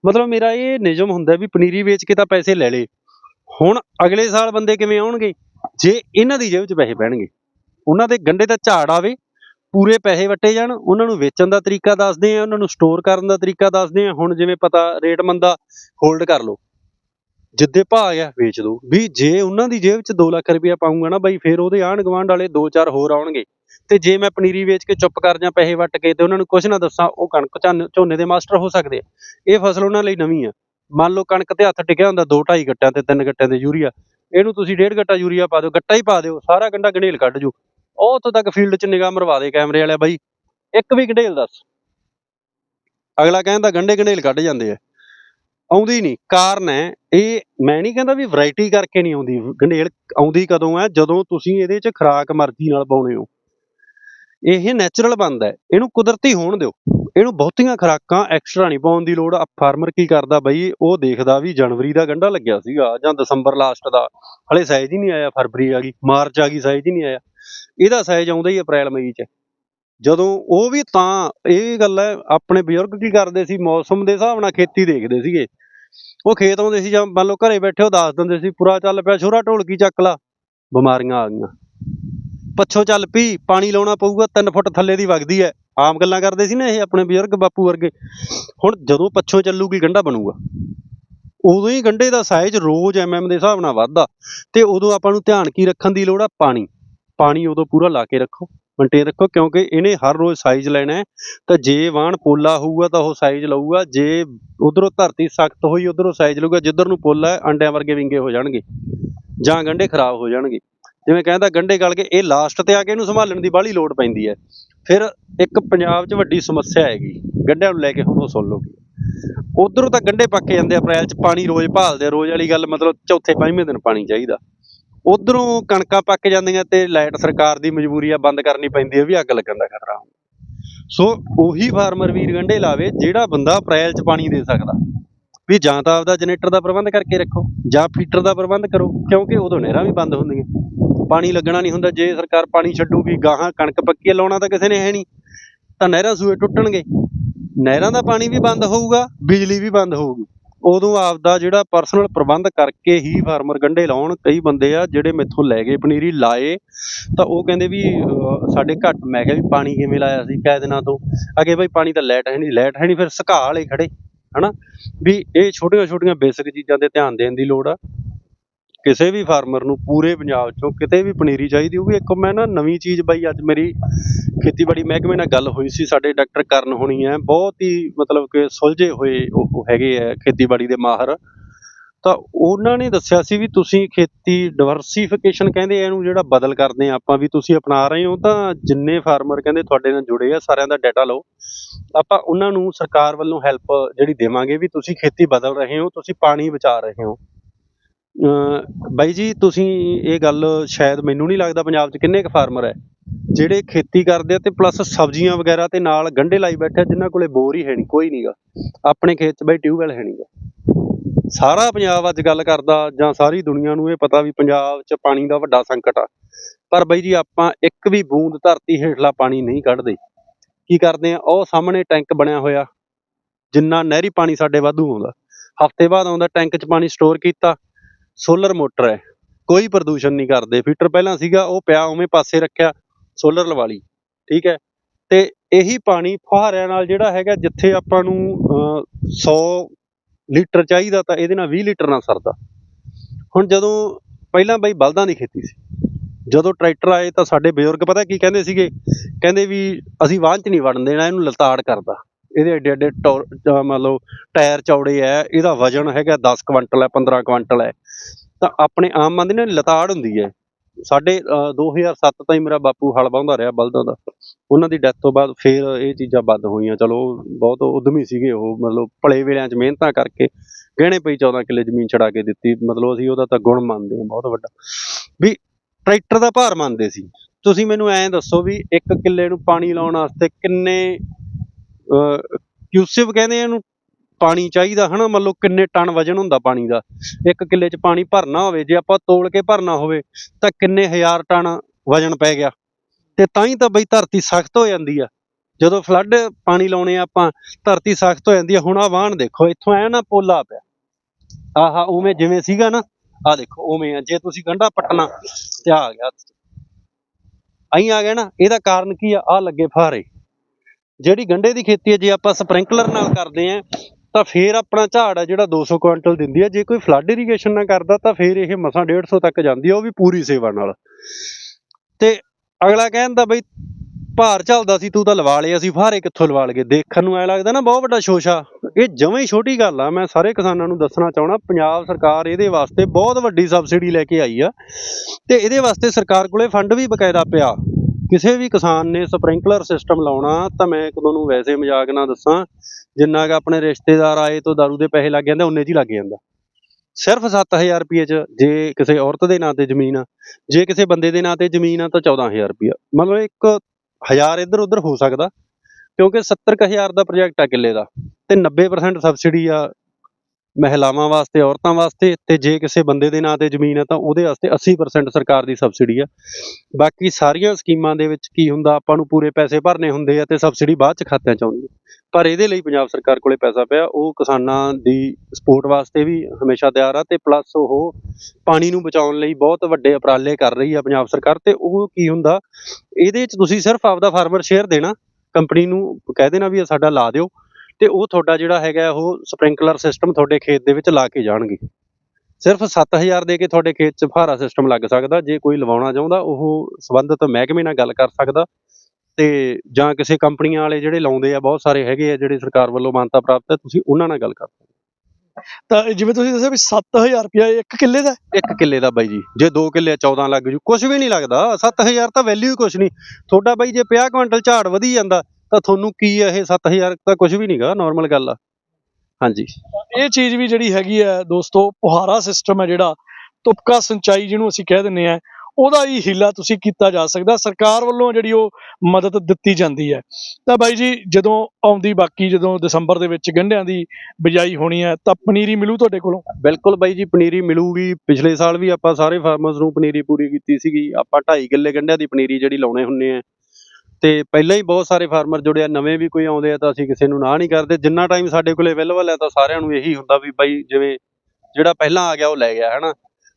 ਮਤਲਬ ਮੇਰਾ ਇਹ ਨਿਯਮ ਹੁੰਦਾ ਵੀ ਪਨੀਰੀ ਵੇਚ ਕੇ ਤਾਂ ਪੈਸੇ ਲੈ ਲਏ ਹੁਣ ਅਗਲੇ ਸਾਲ ਬੰਦੇ ਕਿਵੇਂ ਆਉਣਗੇ? ਜੇ ਇਹਨਾਂ ਦੀ ਜੇਬ 'ਚ ਪੈਸੇ ਪੈਣਗੇ, ਉਹਨਾਂ ਦੇ ਗੰਡੇ ਦਾ ਝਾੜ ਆਵੇ, ਪੂਰੇ ਪੈਸੇ ਵਟੇ ਜਾਣ, ਉਹਨਾਂ ਨੂੰ ਵੇਚਣ ਦਾ ਤਰੀਕਾ ਦੱਸਦੇ ਆ ਉਹਨਾਂ ਨੂੰ ਸਟੋਰ ਕਰਨ ਦਾ ਤਰੀਕਾ ਦੱਸਦੇ ਆ ਹੁਣ ਜਿਵੇਂ ਪਤਾ ਰੇਟ ਮੰਦਾ ਹੋਲਡ ਕਰ ਲਓ। ਜਿੱਦੇ ਭਾਅ ਆ, ਵੇਚ ਦੋ। ਵੀ ਜੇ ਉਹਨਾਂ ਦੀ ਜੇਬ 'ਚ 2 ਲੱਖ ਰੁਪਇਆ ਪਾਉਂਗਾ ਨਾ ਬਾਈ, ਫੇਰ ਉਹਦੇ ਆਂਢ ਗੁਆਂਢ ਵਾਲੇ 2-4 ਹੋਰ ਆਉਣਗੇ। ਤੇ ਜੇ ਮੈਂ ਪਨੀਰੀ ਵੇਚ ਕੇ ਚੁੱਪ ਕਰ ਜਾਂ ਪੈਸੇ ਵੱਟ ਕੇ ਤੇ ਉਹਨਾਂ ਨੂੰ ਕੁਝ ਨਾ ਦੱਸਾਂ, ਉਹ ਕਣਕ ਝੰਨ- ਝੋਨੇ ਦੇ ਮਾਸਟਰ ਹੋ ਸਕਦੇ ਆ। ਇਹ ਫਸਲ ਉਹਨਾਂ ਲਈ ਨਵੀਂ ਆ। ਮੰਨ ਲਓ ਕਣਕ ਤੇ ਹੱਥ ਟਿਕਿਆ ਹੁੰਦਾ 2-2.5 ਗੱਟਾਂ ਤੇ 3 ਗੱਟਾਂ ਦੇ ਯੂਰੀਆ। ਇਹਨੂੰ ਤੁਸੀਂ ਡੇਢ ਗੱਟਾ ਯੂਰੀਆ ਪਾ ਦਿਓ, ਗੱਟਾ ਹੀ ਪਾ ਦਿਓ, ਸਾਰਾ ਗੰਡਾ ਗੰਢੇਲ ਕੱਢ ਜੂ। ਉਹ ਉੱਥੋਂ ਤੱਕ ਫੀਲਡ 'ਚ ਨਿਗਾਹ ਮਰਵਾ ਦੇ ਕੈਮਰੇ ਵਾਲਿਆ ਬਾਈ। ਇੱਕ ਵੀ ਗੰਢੇਲ ਦੱਸ। ਅਗਲਾ ਕਹਿੰਦਾ ਗੰਢੇ ਗੰਢੇਲ ਕੱਢ ਜਾਂਦੇ ਆ। ਆਉਂਦੀ ਨਹੀਂ। ਕਾਰਨ ਹੈ, ਇਹ ਮੈਂ ਨਹੀਂ ਕਹਿੰਦਾ ਵੀ ਵੈਰਾਈਟੀ ਕਰਕੇ ਨਹੀਂ ਆਉਂਦੀ। ਗੰਢੇਲ ਆਉਂਦੀ ਕਦੋਂ ਹੈ? ਜਦੋਂ ਤੁਸੀਂ ਇਹਦੇ 'ਚ ਖਰਾਕ ਮਰਜ਼ੀ ਨਾਲ ਪਾਉਣੇ ਹੋ। ਇਹ ਨੈਚੁਰਲ ਬਣਦਾ ਹੈ। ਇਹਨੂੰ ਕੁਦਰਤੀ ਹੋਣ ਦਿਓ। ਇਹਨੂੰ ਬਹੁਤੀਆਂ ਖਰਾਕਾਂ ਐਕਸਟਰਾ ਨਹੀਂ ਪਾਉਣ ਦੀ ਲੋੜ। ਫਾਰਮਰ ਕੀ ਕਰਦਾ ਬਈ? ਉਹ ਦੇਖਦਾ ਵੀ ਜਨਵਰੀ ਦਾ ਗੰਢਾ ਲੱਗਿਆ ਸੀਗਾ ਜਾਂ ਦਸੰਬਰ ਲਾਸਟ ਦਾ। ਹਲੇ ਸਾਈਜ਼ ਹੀ ਨਹੀਂ ਆਇਆ, ਫਰਵਰੀ ਆ ਗਈ, ਮਾਰਚ ਆ ਗਈ ਸਾਈਜ਼ ਹੀ ਨਹੀਂ ਆਇਆ। ਇਹਦਾ ਸਾਈਜ਼ ਆਉਂਦਾ ਹੀ ਅਪ੍ਰੈਲ, ਮਈ ਚ। ਜਦੋਂ ਉਹ ਵੀ ਤਾਂ ਇਹ ਗੱਲ ਹੈ, ਆਪਣੇ ਬਜ਼ੁਰਗ ਕੀ ਕਰਦੇ ਸੀ? ਮੌਸਮ ਦੇ ਹਿਸਾਬ ਨਾਲ ਖੇਤੀ ਦੇਖਦੇ ਸੀਗੇ। ਉਹ ਖੇਤ ਆਉਂਦੇ ਸੀ ਜਾਂ ਮੰਨ ਲਓ ਘਰੇ ਬੈਠੇ, ਉਹ ਦੱਸ ਦਿੰਦੇ ਸੀ, ਪੂਰਾ ਚੱਲ ਪਿਆ, ਛੋਰਾ ਢੋਲਕੀ ਚੱਕ ਲਾ। ਬਿਮਾਰੀਆਂ ਆ ਗਈਆਂ। ਪੱਛੋਂ ਚੱਲ ਪਈ, ਪਾਣੀ ਲਾਉਣਾ ਪਊਗਾ 3 ਫੁੱਟ ਥੱਲੇ ਦੀ ਵਗਦੀ ਹੈ। ਆਮ ਗੱਲਾਂ ਕਰਦੇ ਸੀ ਨਾ ਇਹ ਆਪਣੇ ਬਜ਼ੁਰਗ ਬਾਪੂ ਵਰਗੇ। ਹੁਣ ਜਦੋਂ ਪੱਛੋਂ ਚੱਲੂਗੀ ਗੰਢਾ ਬਣੂਗਾ। ਉਦੋਂ ਹੀ ਗੰਢੇ ਦਾ ਸਾਈਜ਼ ਰੋਜ਼ ਐਮਐਮ ਦੇ ਹਿਸਾਬ ਨਾਲ ਵੱਧਦਾ। ਤੇ ਉਦੋਂ ਆਪਾਂ ਨੂੰ ਧਿਆਨ ਕੀ ਰੱਖਣ ਦੀ ਲੋੜ ਆ? ਪਾਣੀ। ਪਾਣੀ ਉਦੋਂ ਪੂਰਾ ਲਾ ਕੇ ਰੱਖੋ। ਮੇਨਟੇਨ ਰੱਖੋ ਕਿਉਂਕਿ ਇਹਨੇ ਹਰ ਰੋਜ਼ ਸਾਈਜ਼ ਲੈਣਾ ਹੈ। ਤਾਂ ਜੇ ਵਾਣ ਪੋਲਾ ਹੋਊਗਾ ਤਾਂ ਉਹ ਸਾਈਜ਼ ਲਊਗਾ। ਜੇ ਉਧਰੋਂ ਧਰਤੀ ਸਖਤ ਹੋਈ ਉਧਰੋਂ ਸਾਈਜ਼ ਲਊਗਾ। ਜਿੱਧਰ ਨੂੰ ਪੋਲਾ ਹੈ, ਅੰਡਿਆਂ ਵਰਗੇ ਵਿੰਗੇ ਹੋ ਜਾਣਗੇ। ਜਾਂ ਗੰਢੇ ਖਰਾਬ ਹੋ ਜਾਣਗੇ। ਜਿਵੇਂ ਕਹਿੰਦਾ ਗੰਢੇ ਗਲ ਕੇ ਇਹ ਲਾਸਟ ਤੇ ਆ ਕੇ ਇਹਨੂੰ ਸੰਭਾਲਣ ਦੀ ਬਾਹਲੀ ਲੋੜ ਪੈਂਦੀ ਹੈ। ਫਿਰ ਇੱਕ ਪੰਜਾਬ 'ਚ ਵੱਡੀ ਸਮੱਸਿਆ ਹੈਗੀ। ਗੰਢਿਆਂ ਨੂੰ ਲੈ ਕੇ ਹੁਣ ਉਹ ਸੁਣ ਲਓ ਉਧਰੋਂ ਤਾਂ ਗੰਢੇ ਪੱਕੇ ਜਾਂਦੇ ਅਪ੍ਰੈਲ 'ਚ ਪਾਣੀ ਰੋਜ਼ ਭਾਲਦੇ ਆ, ਰੋਜ਼ ਵਾਲੀ ਗੱਲ ਮਤਲਬ ਚੌਥੇ ਪੰਜਵੇਂ ਦਿਨ ਪਾਣੀ ਚਾਹੀਦਾ। ਉਧਰੋਂ ਕਣਕਾਂ ਪੱਕ ਜਾਂਦੀਆਂ ਤੇ ਲਾਈਟ ਸਰਕਾਰ ਦੀ ਮਜਬੂਰੀ ਆ ਬੰਦ ਕਰਨੀ ਪੈਂਦੀ ਹੈ ਵੀ ਅੱਗ ਲੱਗਣ ਦਾ ਖਤਰਾ ਹੁੰਦਾ ਸੋ ਉਹੀ ਫਾਰਮਰ ਵੀਰ ਗੰਢੇ ਲਾਵੇ ਜਿਹੜਾ ਬੰਦਾ ਅਪ੍ਰੈਲ 'ਚ ਪਾਣੀ ਦੇ ਸਕਦਾ। ਵੀ ਜਾਂ ਤਾਂ ਆਪਦਾ ਜਨਰੇਟਰ ਦਾ ਪ੍ਰਬੰਧ ਕਰਕੇ ਰੱਖੋ ਜਾਂ ਫੀਟਰ ਦਾ ਪ੍ਰਬੰਧ ਕਰੋ ਕਿਉਂਕਿ ਉਦੋਂ ਨਹਿਰਾਂ ਵੀ ਬੰਦ ਹੁੰਦੀਆਂ। ਪਾਣੀ ਲੱਗਣਾ ਨਹੀਂ ਹੁੰਦਾ, ਜੇ ਸਰਕਾਰ ਪਾਣੀ ਛੱਡੂਗੀ, ਗਾਹਾਂ ਕਣਕ ਪੱਕੀ ਲਾਉਣਾ ਤਾਂ ਕਿਸੇ ਨੇ ਹੈ ਨਹੀਂ। ਤਾਂ ਨਹਿਰਾਂ ਸੂਏ ਟੁੱਟਣਗੇ। ਨਹਿਰਾਂ ਦਾ ਪਾਣੀ ਵੀ ਬੰਦ ਹੋਊਗਾ, ਬਿਜਲੀ ਵੀ ਬੰਦ ਹੋਊਗੀ। ਉਦੋਂ ਆਪਦਾ ਜਿਹੜਾ ਪਰਸਨਲ ਪ੍ਰਬੰਧ ਕਰਕੇ ਹੀ ਫਾਰਮਰ ਗੰਢੇ ਲਾਉਣ, ਕਈ ਬੰਦੇ ਆ ਜਿਹੜੇ ਮੈਥੋਂ ਲੈ ਗਏ ਪਨੀਰੀ, ਲਾਏ। ਤਾਂ ਉਹ ਕਹਿੰਦੇ ਵੀ ਸਾਡੇ ਘੱਟ, ਮੈਂ ਕਿਹਾ ਵੀ ਪਾਣੀ ਕਿਵੇਂ ਲਾਇਆ ਸੀ ਕੈ ਦਿਨਾਂ ਤੋਂ। ਅਗੇ ਬਈ ਪਾਣੀ ਤਾਂ ਲੈਟ ਹੈ ਨਹੀਂ, ਲੈਟ ਹੈ ਨਹੀਂ, ਫਿਰ ਸੁਕਾ ਵਾਲੇ ਖੜੇ, ਹਨਾ? ਵੀ ਇਹ ਛੋਟੀਆਂ ਛੋਟੀਆਂ ਬੇਸਿਕ ਚੀਜ਼ਾਂ ਤੇ ਧਿਆਨ ਦੇਣ ਦੀ ਲੋੜ ਆ। ਕਿਸੇ ਵੀ ਫਾਰਮਰ ਨੂੰ ਪੂਰੇ ਪੰਜਾਬ ਚੋਂ ਕਿਤੇ ਵੀ ਪਨੀਰੀ ਚਾਹੀਦੀ ਹੋਊਗੀ। ਇੱਕ ਮੈਂ ਨਾ ਨਵੀਂ ਚੀਜ਼ ਬਾਈ ਅੱਜ ਮੇਰੀ ਖੇਤੀਬਾੜੀ ਮਹਿਕਮੇ ਨਾਲ ਗੱਲ ਹੋਈ ਸੀ, ਸਾਡੇ ਡਾਕਟਰ ਕਰਨ ਹੋਣੀ ਹੈ। ਬਹੁਤ ਹੀ ਮਤਲਬ ਕਿ ਸੁਲਝੇ ਹੋਏ ਉਹ ਹੈਗੇ ਆ ਖੇਤੀਬਾੜੀ ਦੇ ਮਾਹਰ। ਤਾਂ ਉਹਨਾਂ ਨੇ ਦੱਸਿਆ ਸੀ ਵੀ ਤੁਸੀਂ ਖੇਤੀ ਡਿਵਰਸੀਫਿਕੇਸ਼ਨ ਕਹਿੰਦੇ ਇਹਨੂੰ ਜਿਹੜਾ ਬਦਲ ਕਰਦੇ ਆ ਆਪਾਂ, ਵੀ ਤੁਸੀਂ ਅਪਣਾ ਰਹੇ ਹੋ ਤਾਂ ਜਿੰਨੇ ਫਾਰਮਰ ਕਹਿੰਦੇ ਤੁਹਾਡੇ ਨਾਲ ਜੁੜੇ ਆ, ਸਾਰਿਆਂ ਦਾ ਡਾਟਾ ਲਓ। ਆਪਾਂ ਉਹਨਾਂ ਨੂੰ ਸਰਕਾਰ ਵੱਲੋਂ ਹੈਲਪ ਜਿਹੜੀ ਦੇਵਾਂਗੇ ਵੀ ਤੁਸੀਂ ਖੇਤੀ ਬਦਲ ਰਹੇ ਹੋ, ਤੁਸੀਂ ਪਾਣੀ ਬਚਾ ਰਹੇ ਹੋ। ਬਾਈ ਜੀ ਤੁਸੀਂ ਇਹ ਗੱਲ ਸ਼ਾਇਦ ਮੈਨੂੰ ਨਹੀਂ ਲੱਗਦਾ ਪੰਜਾਬ 'ਚ ਕਿੰਨੇ ਕੁ ਫਾਰਮਰ ਹੈ ਜਿਹੜੇ ਖੇਤੀ ਕਰਦੇ ਆ ਤੇ ਪਲੱਸ ਸਬਜ਼ੀਆਂ ਵਗੈਰਾ ਤੇ ਨਾਲ ਗੰਢੇ ਲਾਈ ਬੈਠੇ ਆ, ਜਿਨ੍ਹਾਂ ਕੋਲੇ ਬੋਰ ਹੀ ਹੈ ਨਹੀਂ ਕੋਈ ਨਹੀਂਗਾ ਆਪਣੇ ਖੇਤ 'ਚ ਬਾਈ ਟਿਊਬਵੈਲ ਹੈ ਨਹੀਂਗਾ ਸਾਰਾ ਪੰਜਾਬ ਅੱਜ ਗੱਲ ਕਰਦਾ ਜਾਂ ਸਾਰੀ ਦੁਨੀਆ ਨੂੰ ਇਹ ਪਤਾ ਵੀ ਪੰਜਾਬ 'ਚ ਪਾਣੀ ਦਾ ਵੱਡਾ ਸੰਕਟ ਆ। ਪਰ ਬਾਈ ਜੀ ਆਪਾਂ ਇੱਕ ਵੀ ਬੂੰਦ ਧਰਤੀ ਹੇਠਲਾ ਪਾਣੀ ਨਹੀਂ ਕੱਢਦੇ। ਕੀ ਕਰਦੇ ਆ? ਉਹ ਸਾਹਮਣੇ ਟੈਂਕ ਬਣਿਆ ਹੋਇਆ ਜਿੰਨਾ ਨਹਿਰੀ ਪਾਣੀ ਸਾਡੇ ਵਾਧੂ ਆਉਂਦਾ। ਹਫ਼ਤੇ ਬਾਅਦ ਆਉਂਦਾ ਟੈਂਕ 'ਚ ਪਾਣੀ ਸਟੋਰ ਕੀਤਾ। ਸੋਲਰ ਮੋਟਰ ਹੈ। ਕੋਈ ਪ੍ਰਦੂਸ਼ਣ ਨਹੀਂ ਕਰਦੇ। ਫਿਲਟਰ ਪਹਿਲਾਂ ਸੀਗਾ ਉਹ ਪਿਆ ਉਵੇਂ ਪਾਸੇ ਰੱਖਿਆ ਸੋਲਰ ਲਵਾ ਲਈ। ਠੀਕ ਹੈ। ਤੇ ਇਹੀ ਪਾਣੀ ਫੁਹਾਰਿਆਂ ਨਾਲ ਜਿਹੜਾ ਹੈਗਾ ਜਿੱਥੇ ਆਪਾਂ ਨੂੰ ਅਹ, 100 ਲੀਟਰ ਚਾਹੀਦਾ ਤਾਂ ਇਹਦੇ ਨਾਲ 20 ਲੀਟਰ ਨਾਲ ਸਰਦਾ। ਹੁਣ ਜਦੋਂ ਪਹਿਲਾਂ ਬਈ ਬਲਦਾਂ ਦੀ ਖੇਤੀ ਸੀ। ਜਦੋਂ ਟਰੈਕਟਰ ਆਏ ਤਾਂ ਸਾਡੇ ਬਜ਼ੁਰਗ ਪਤਾ ਕੀ ਕਹਿੰਦੇ ਸੀਗੇ? ਕਹਿੰਦੇ ਵੀ ਅਸੀਂ ਵਾਹਨ 'ਚ ਨਹੀਂ ਵੜਨ ਦੇਣਾ ਇਹਨੂੰ ਲਤਾੜ ਕਰਦਾ। ਇਹਦੇ ਐਡੇ ਐਡੇ ਟੌਰ ਅਹ ਟਾਇਰ ਚੌੜੇ ਐ ਇਹਦਾ ਵਜਨ ਹੈਗਾ 10 ਕੁਇੰਟਲ ਹੈ 15 ਕੁਇੰਟਲ ਹੈ ਤਾਂ ਆਪਣੇ ਆਮ ਬੰਦੇ ਨੇ ਲਤਾੜ ਹੁੰਦੀ ਹੈ ਸਾਡੇ ਅਹ, 2007 ਤਾਈਂ ਮੇਰਾ ਬਾਪੂ ਹਲ ਵਾਹੁੰਦਾ ਰਿਹਾ ਬਲਦਾਂ ਦਾ। ਉਹਨਾਂ ਦੀ ਡੈਥ ਤੋਂ ਬਾਅਦ ਫੇਰ ਇਹ ਚੀਜ਼ਾਂ ਬੰਦ ਹੋਈਆਂ। ਚਲੋ ਬਹੁਤ ਉਦਮੀ ਸੀਗੇ ਉਹ ਮਤਲਬ ਭਲੇ ਵੇਲਿਆਂ 'ਚ ਮਿਹਨਤਾਂ ਕਰਕੇ ਗਹਿਣੇ ਪਈ 14 ਕਿੱਲੇ ਜ਼ਮੀਨ ਛੜਾ ਕੇ ਦਿੱਤੀ। ਮਤਲਬ ਅਸੀਂ ਉਹਦਾ ਤਾਂ ਗੁਣ ਮੰਨਦੇ ਹਾਂ ਬਹੁਤ ਵੱਡਾ। ਵੀ ਟਰੈਕਟਰ ਦਾ ਭਾਰ ਮੰਨਦੇ ਸੀ। ਤੁਸੀਂ ਮੈਨੂੰ ਐਂ ਦੱਸੋ ਵੀ ਇੱਕ ਕਿੱਲੇ ਨੂੰ ਪਾਣੀ ਲਾਉਣ ਵਾਸਤੇ ਕਿੰਨੇ ਕਿਊਸਿਵ ਕਹਿੰਦੇ ਇਹਨੂੰ, ਪਾਣੀ ਚਾਹੀਦਾ ਹਨਾ, ਮੰਨ ਲਓ ਕਿੰਨੇ ਟਨ ਵਜਨ ਹੁੰਦਾ ਪਾਣੀ ਦਾ। ਇੱਕ ਕਿੱਲੇ 'ਚ ਪਾਣੀ ਭਰਨਾ ਹੋਵੇ, ਜੇ ਆਪਾਂ ਤੋਲ ਕੇ ਭਰਨਾ ਹੋਵੇ, ਤਾਂ ਕਿੰਨੇ ਹਜ਼ਾਰ ਟਨ ਵਜਨ ਪੈ ਗਿਆ। ਤੇ ਤਾਂ ਹੀ ਤਾਂ ਬਈ ਧਰਤੀ ਸਖਤ ਹੋ ਜਾਂਦੀ ਆ। ਜਦੋਂ ਫਲੱਡ ਪਾਣੀ ਲਾਉਣੇ ਆ ਆਪਾਂ, ਧਰਤੀ ਸਖਤ ਹੋ ਜਾਂਦੀ ਆ। ਹੁਣ ਆ ਵਾਹਣ ਦੇਖੋ, ਇੱਥੋਂ ਐ ਨਾ ਪੋਲਾ ਪਿਆ। ਆਹਾ ਉਵੇਂ ਜਿਵੇਂ ਸੀਗਾ ਨਾ ਆ ਦੇਖੋ ਉਵੇਂ ਆ। ਜੇ ਤੁਸੀਂ ਗੰਢਾ ਪੱਟਣਾ, ਤੇ ਆ ਗਿਆ। ਅਹੀਂ ਆ ਗਿਆ ਨਾ, ਇਹਦਾ ਕਾਰਨ ਕੀ ਆ? ਆ ਲੱਗੇ ਫਾਰੇ। ਜਿਹੜੀ ਗੰਢੇ ਦੀ ਖੇਤੀ ਹੈ, ਜੇ ਆਪਾਂ ਸਪ੍ਰਿੰਕਲਰ ਨਾਲ ਕਰਦੇ ਆ ਤਾਂ ਫੇਰ ਆਪਣਾ ਝਾੜ ਆ ਜਿਹੜਾ 200 ਕੁਇੰਟਲ ਦਿੰਦੀ ਹੈ। ਜੇ ਕੋਈ ਫਲੱਡ ਇਰੀਗੇਸ਼ਨ ਨਾਲ ਕਰਦਾ, ਤਾਂ ਫੇਰ ਇਹ ਮਸਾਂ 150 ਤੱਕ ਜਾਂਦੀ ਆ ਉਹ ਵੀ ਪੂਰੀ ਸੇਵਾ ਨਾਲ। ਤੇ ਅਗਲਾ ਕਹਿੰਦਾ ਬਈ, ਭਾਰ ਚੱਲਦਾ ਸੀ, ਤੂੰ ਤਾਂ ਲਵਾ ਲਿਆ ਅਸੀਂ ਫਾਰੇ ਕਿੱਥੋਂ ਲਵਾ ਲਏ ਦੇਖਣ ਨੂੰ ਐ ਲੱਗਦਾ ਨਾ, ਬਹੁਤ ਵੱਡਾ ਸ਼ੋਸ਼ਾ। ਇਹ ਜਮਾਂ ਹੀ ਛੋਟੀ ਗੱਲ ਆ, ਮੈਂ ਸਾਰੇ ਕਿਸਾਨਾਂ ਨੂੰ ਦੱਸਣਾ ਚਾਹਣਾ ਪੰਜਾਬ ਸਰਕਾਰ ਇਹਦੇ ਵਾਸਤੇ ਬਹੁਤ ਵੱਡੀ ਸਬਸਿਡੀ ਲੈ ਕੇ ਆਈ ਆ। ਤੇ ਇਹਦੇ ਵਾਸਤੇ ਸਰਕਾਰ ਕੋਲੇ ਫੰਡ ਵੀ ਬਕਾਇਦਾ ਪਿਆ। ਕਿਸੇ ਵੀ ਕਿਸਾਨ ਨੇ ਸਪ੍ਰਿੰਕਲਰ ਸਿਸਟਮ ਲਾਉਣਾ, ਤਾਂ ਮੈਂ ਇੱਕ ਤੁਹਾਨੂੰ ਵੈਸੇ ਮਜ਼ਾਕ ਨਾ ਦੱਸਾਂ, ਜਿੰਨਾ ਕਿ ਆਪਣੇ ਰਿਸ਼ਤੇਦਾਰ ਆਏ ਤੋਂ ਦਾਰੂ ਦੇ ਪੈਸੇ ਲੱਗ ਜਾਂਦੇ ਉਨੇ 'ਚ ਹੀ ਲੱਗ ਜਾਂਦਾ। ਸਿਰਫ 7000 ਰੁਪਏ 'ਚ ਜੇ ਕਿਸੇ ਔਰਤ ਦੇ ਨਾਂ ਤੇ ਜ਼ਮੀਨ ਆ, ਜੇ ਕਿਸੇ ਬੰਦੇ ਦੇ ਨਾਂ ਤੇ ਜ਼ਮੀਨ ਆ, ਤਾਂ 14000 ਰੁਪਇਆ ਮਤਲਬ ਇੱਕ ਹਜ਼ਾਰ ਇੱਧਰ ਉੱਧਰ ਹੋ ਸਕਦਾ, ਕਿਉਂਕਿ 70000 ਦਾ ਪ੍ਰੋਜੈਕਟ ਆ ਕਿੱਲੇ ਦਾ, ਤੇ 90% ਸਬਸਿਡੀ ਆ ਮਹਿਲਾਵਾਂ ਵਾਸਤੇ, ਔਰਤਾਂ ਵਾਸਤੇ ਤੇ ਜੇ ਕਿਸੇ ਬੰਦੇ ਦੇ ਨਾਂ ਤੇ ਜ਼ਮੀਨ ਹੈ ਤਾਂ ਉਹਦੇ ਵਾਸਤੇ 80% ਸਰਕਾਰ ਦੀ ਸਬਸਿਡੀ ਆ ਬਾਕੀ ਸਾਰੀਆਂ ਸਕੀਮਾਂ ਦੇ ਵਿੱਚ ਕੀ ਹੁੰਦਾ, ਆਪਾਂ ਨੂੰ ਪੂਰੇ ਪੈਸੇ ਭਰਨੇ ਹੁੰਦੇ ਆ ਤੇ ਸਬਸਿਡੀ ਬਾਅਦ ਚ ਖਾਤਿਆਂ ਚ ਆਉਂਦੀ ਹੈ। ਪਰ ਇਹਦੇ ਲਈ ਪੰਜਾਬ ਸਰਕਾਰ ਕੋਲੇ ਪੈਸਾ ਪਿਆ, ਉਹ ਕਿਸਾਨਾਂ ਦੀ ਸਪੋਰਟ ਵਾਸਤੇ ਵੀ ਹਮੇਸ਼ਾ ਤਿਆਰ ਆ ਤੇ ਪਲੱਸ ਉਹ ਪਾਣੀ ਨੂੰ ਬਚਾਉਣ ਲਈ ਬਹੁਤ ਵੱਡੇ ਉਪਰਾਲੇ ਕਰ ਰਹੀ ਆ ਪੰਜਾਬ ਸਰਕਾਰ ਤੇ ਉਹ ਕੀ ਹੁੰਦਾ, ਇਹਦੇ ਚ ਤੁਸੀਂ ਸਿਰਫ ਆਪਦਾ ਫਾਰਮਰ ਸ਼ੇਅਰ ਦੇਣਾ ਕੰਪਨੀ ਨੂੰ ਕਹਿ ਦੇਣਾ ਵੀ ਇਹ ਸਾਡਾ ਲਾ ਦਿਓ। ਤੇ ਉਹ ਤੁਹਾਡਾ ਜਿਹੜਾ ਹੈਗਾ ਉਹ ਸਪ੍ਰਿੰਕਲਰ ਸਿਸਟਮ ਤੁਹਾਡੇ ਖੇਤ ਦੇ ਵਿੱਚ ਲਾ ਕੇ ਜਾਣਗੇ। ਸਿਰਫ 7000 ਦੇ ਕੇ ਤੁਹਾਡੇ ਖੇਤ 'ਚ ਫੁਹਾਰਾ ਸਿਸਟਮ ਲੱਗ ਸਕਦਾ ਜੇ ਕੋਈ ਲਵਾਉਣਾ ਚਾਹੁੰਦਾ ਉਹ ਸੰਬੰਧਿਤ ਮਹਿਕਮੇ ਨਾਲ ਗੱਲ ਕਰ ਸਕਦਾ। ਤੇ ਜਾਂ ਕਿਸੇ ਕੰਪਨੀਆਂ ਵਾਲੇ ਜਿਹੜੇ ਲਾਉਂਦੇ ਆ ਬਹੁਤ ਸਾਰੇ ਹੈਗੇ ਆ ਜਿਹੜੇ ਸਰਕਾਰ ਵੱਲੋਂ ਮਾਨਤਾ ਪ੍ਰਾਪਤ ਹੈ ਤੁਸੀਂ ਉਹਨਾਂ ਨਾਲ ਗੱਲ ਕਰ ਸਕਦੇ ਤਾਂ ਜਿਵੇਂ ਤੁਸੀਂ ਦੱਸਿਆ ਵੀ 7000 ਰੁਪਇਆ ਇੱਕ ਕਿੱਲੇ ਦਾ। ਇੱਕ ਕਿੱਲੇ ਦਾ ਬਾਈ ਜੀ ਜੇ 2 ਕਿੱਲੇ 14 ਲੱਗ ਜੂ। ਕੁਝ ਵੀ ਨਹੀਂ ਲੱਗਦਾ। 7000 ਤਾਂ ਵੈਲਿਊ ਹੀ ਕੁਝ ਨਹੀਂ। ਤੁਹਾਡਾ ਬਾਈ ਜੇ 50 ਕੁਇੰਟਲ ਝਾੜ ਵਧੀ ਜਾਂਦਾ ਤਾਂ ਤੁਹਾਨੂੰ ਕੀ ਆ ਇਹ 7000 ਤਾਂ ਕੁਝ ਵੀ ਨਹੀਂਗਾ ਨਾਰਮਲ ਗੱਲ ਆ। ਹਾਂਜੀ। ਇਹ ਚੀਜ਼ ਵੀ ਜਿਹੜੀ ਹੈਗੀ ਹੈ ਦੋਸਤੋ ਪੁਹਾਰਾ ਸਿਸਟਮ ਹੈ ਜਿਹੜਾ ਤੁਪਕਾ ਸਿੰਚਾਈ ਜਿਹਨੂੰ ਅਸੀਂ ਕਹਿ ਦਿੰਨੇ ਆ ਉਹਦਾ ਹੀ ਹੀਲਾ ਤੁਸੀਂ ਕੀਤਾ ਜਾ ਸਕਦਾ ਸਰਕਾਰ ਵੱਲੋਂ ਜਿਹੜੀ ਉਹ ਮਦਦ ਦਿੱਤੀ ਜਾਂਦੀ ਹੈ ਤਾਂ ਬਾਈ ਜੀ ਜਦੋਂ ਆਉਂਦੀ ਬਾਕੀ ਜਦੋਂ ਦਸੰਬਰ ਦੇ ਵਿੱਚ ਗੰਢਿਆਂ ਦੀ ਬਿਜਾਈ ਹੋਣੀ ਹੈ ਤਾਂ ਪਨੀਰੀ ਮਿਲੂ ਤੁਹਾਡੇ ਕੋਲੋਂ? ਬਿਲਕੁਲ ਬਾਈ ਜੀ ਪਨੀਰੀ ਮਿਲੂਗੀ। ਪਿਛਲੇ ਸਾਲ ਵੀ ਆਪਾਂ ਸਾਰੇ ਫਾਰਮਰਸ ਨੂੰ ਪਨੀਰੀ ਪੂਰੀ ਕੀਤੀ ਸੀਗੀ। ਆਪਾਂ 2.5 ਕਿੱਲੇ ਗੰਢਿਆਂ ਦੀ ਪਨੀਰੀ ਜਿਹੜੀ ਲਾਉਣੇ ਹੁੰਨੇ ਆ। ਤੇ ਪਹਿਲਾਂ ਹੀ ਬਹੁਤ ਸਾਰੇ ਫਾਰਮਰ ਜੁੜੇ ਆ, ਨਵੇਂ ਵੀ ਕੋਈ ਆਉਂਦੇ ਆ ਤਾਂ ਅਸੀਂ ਕਿਸੇ ਨੂੰ ਨਾ ਨਹੀਂ ਕਰਦੇ। ਜਿੰਨਾ ਟਾਈਮ ਸਾਡੇ ਕੋਲੇ ਅਵੇਲੇਬਲ ਹੈ ਤਾਂ ਸਾਰਿਆਂ ਨੂੰ ਇਹੀ ਹੁੰਦਾ ਵੀ ਬਾਈ ਜਿਵੇਂ ਜਿਹੜਾ ਪਹਿਲਾਂ ਆ ਗਿਆ ਉਹ ਲੈ ਗਿਆ, ਹਨਾ।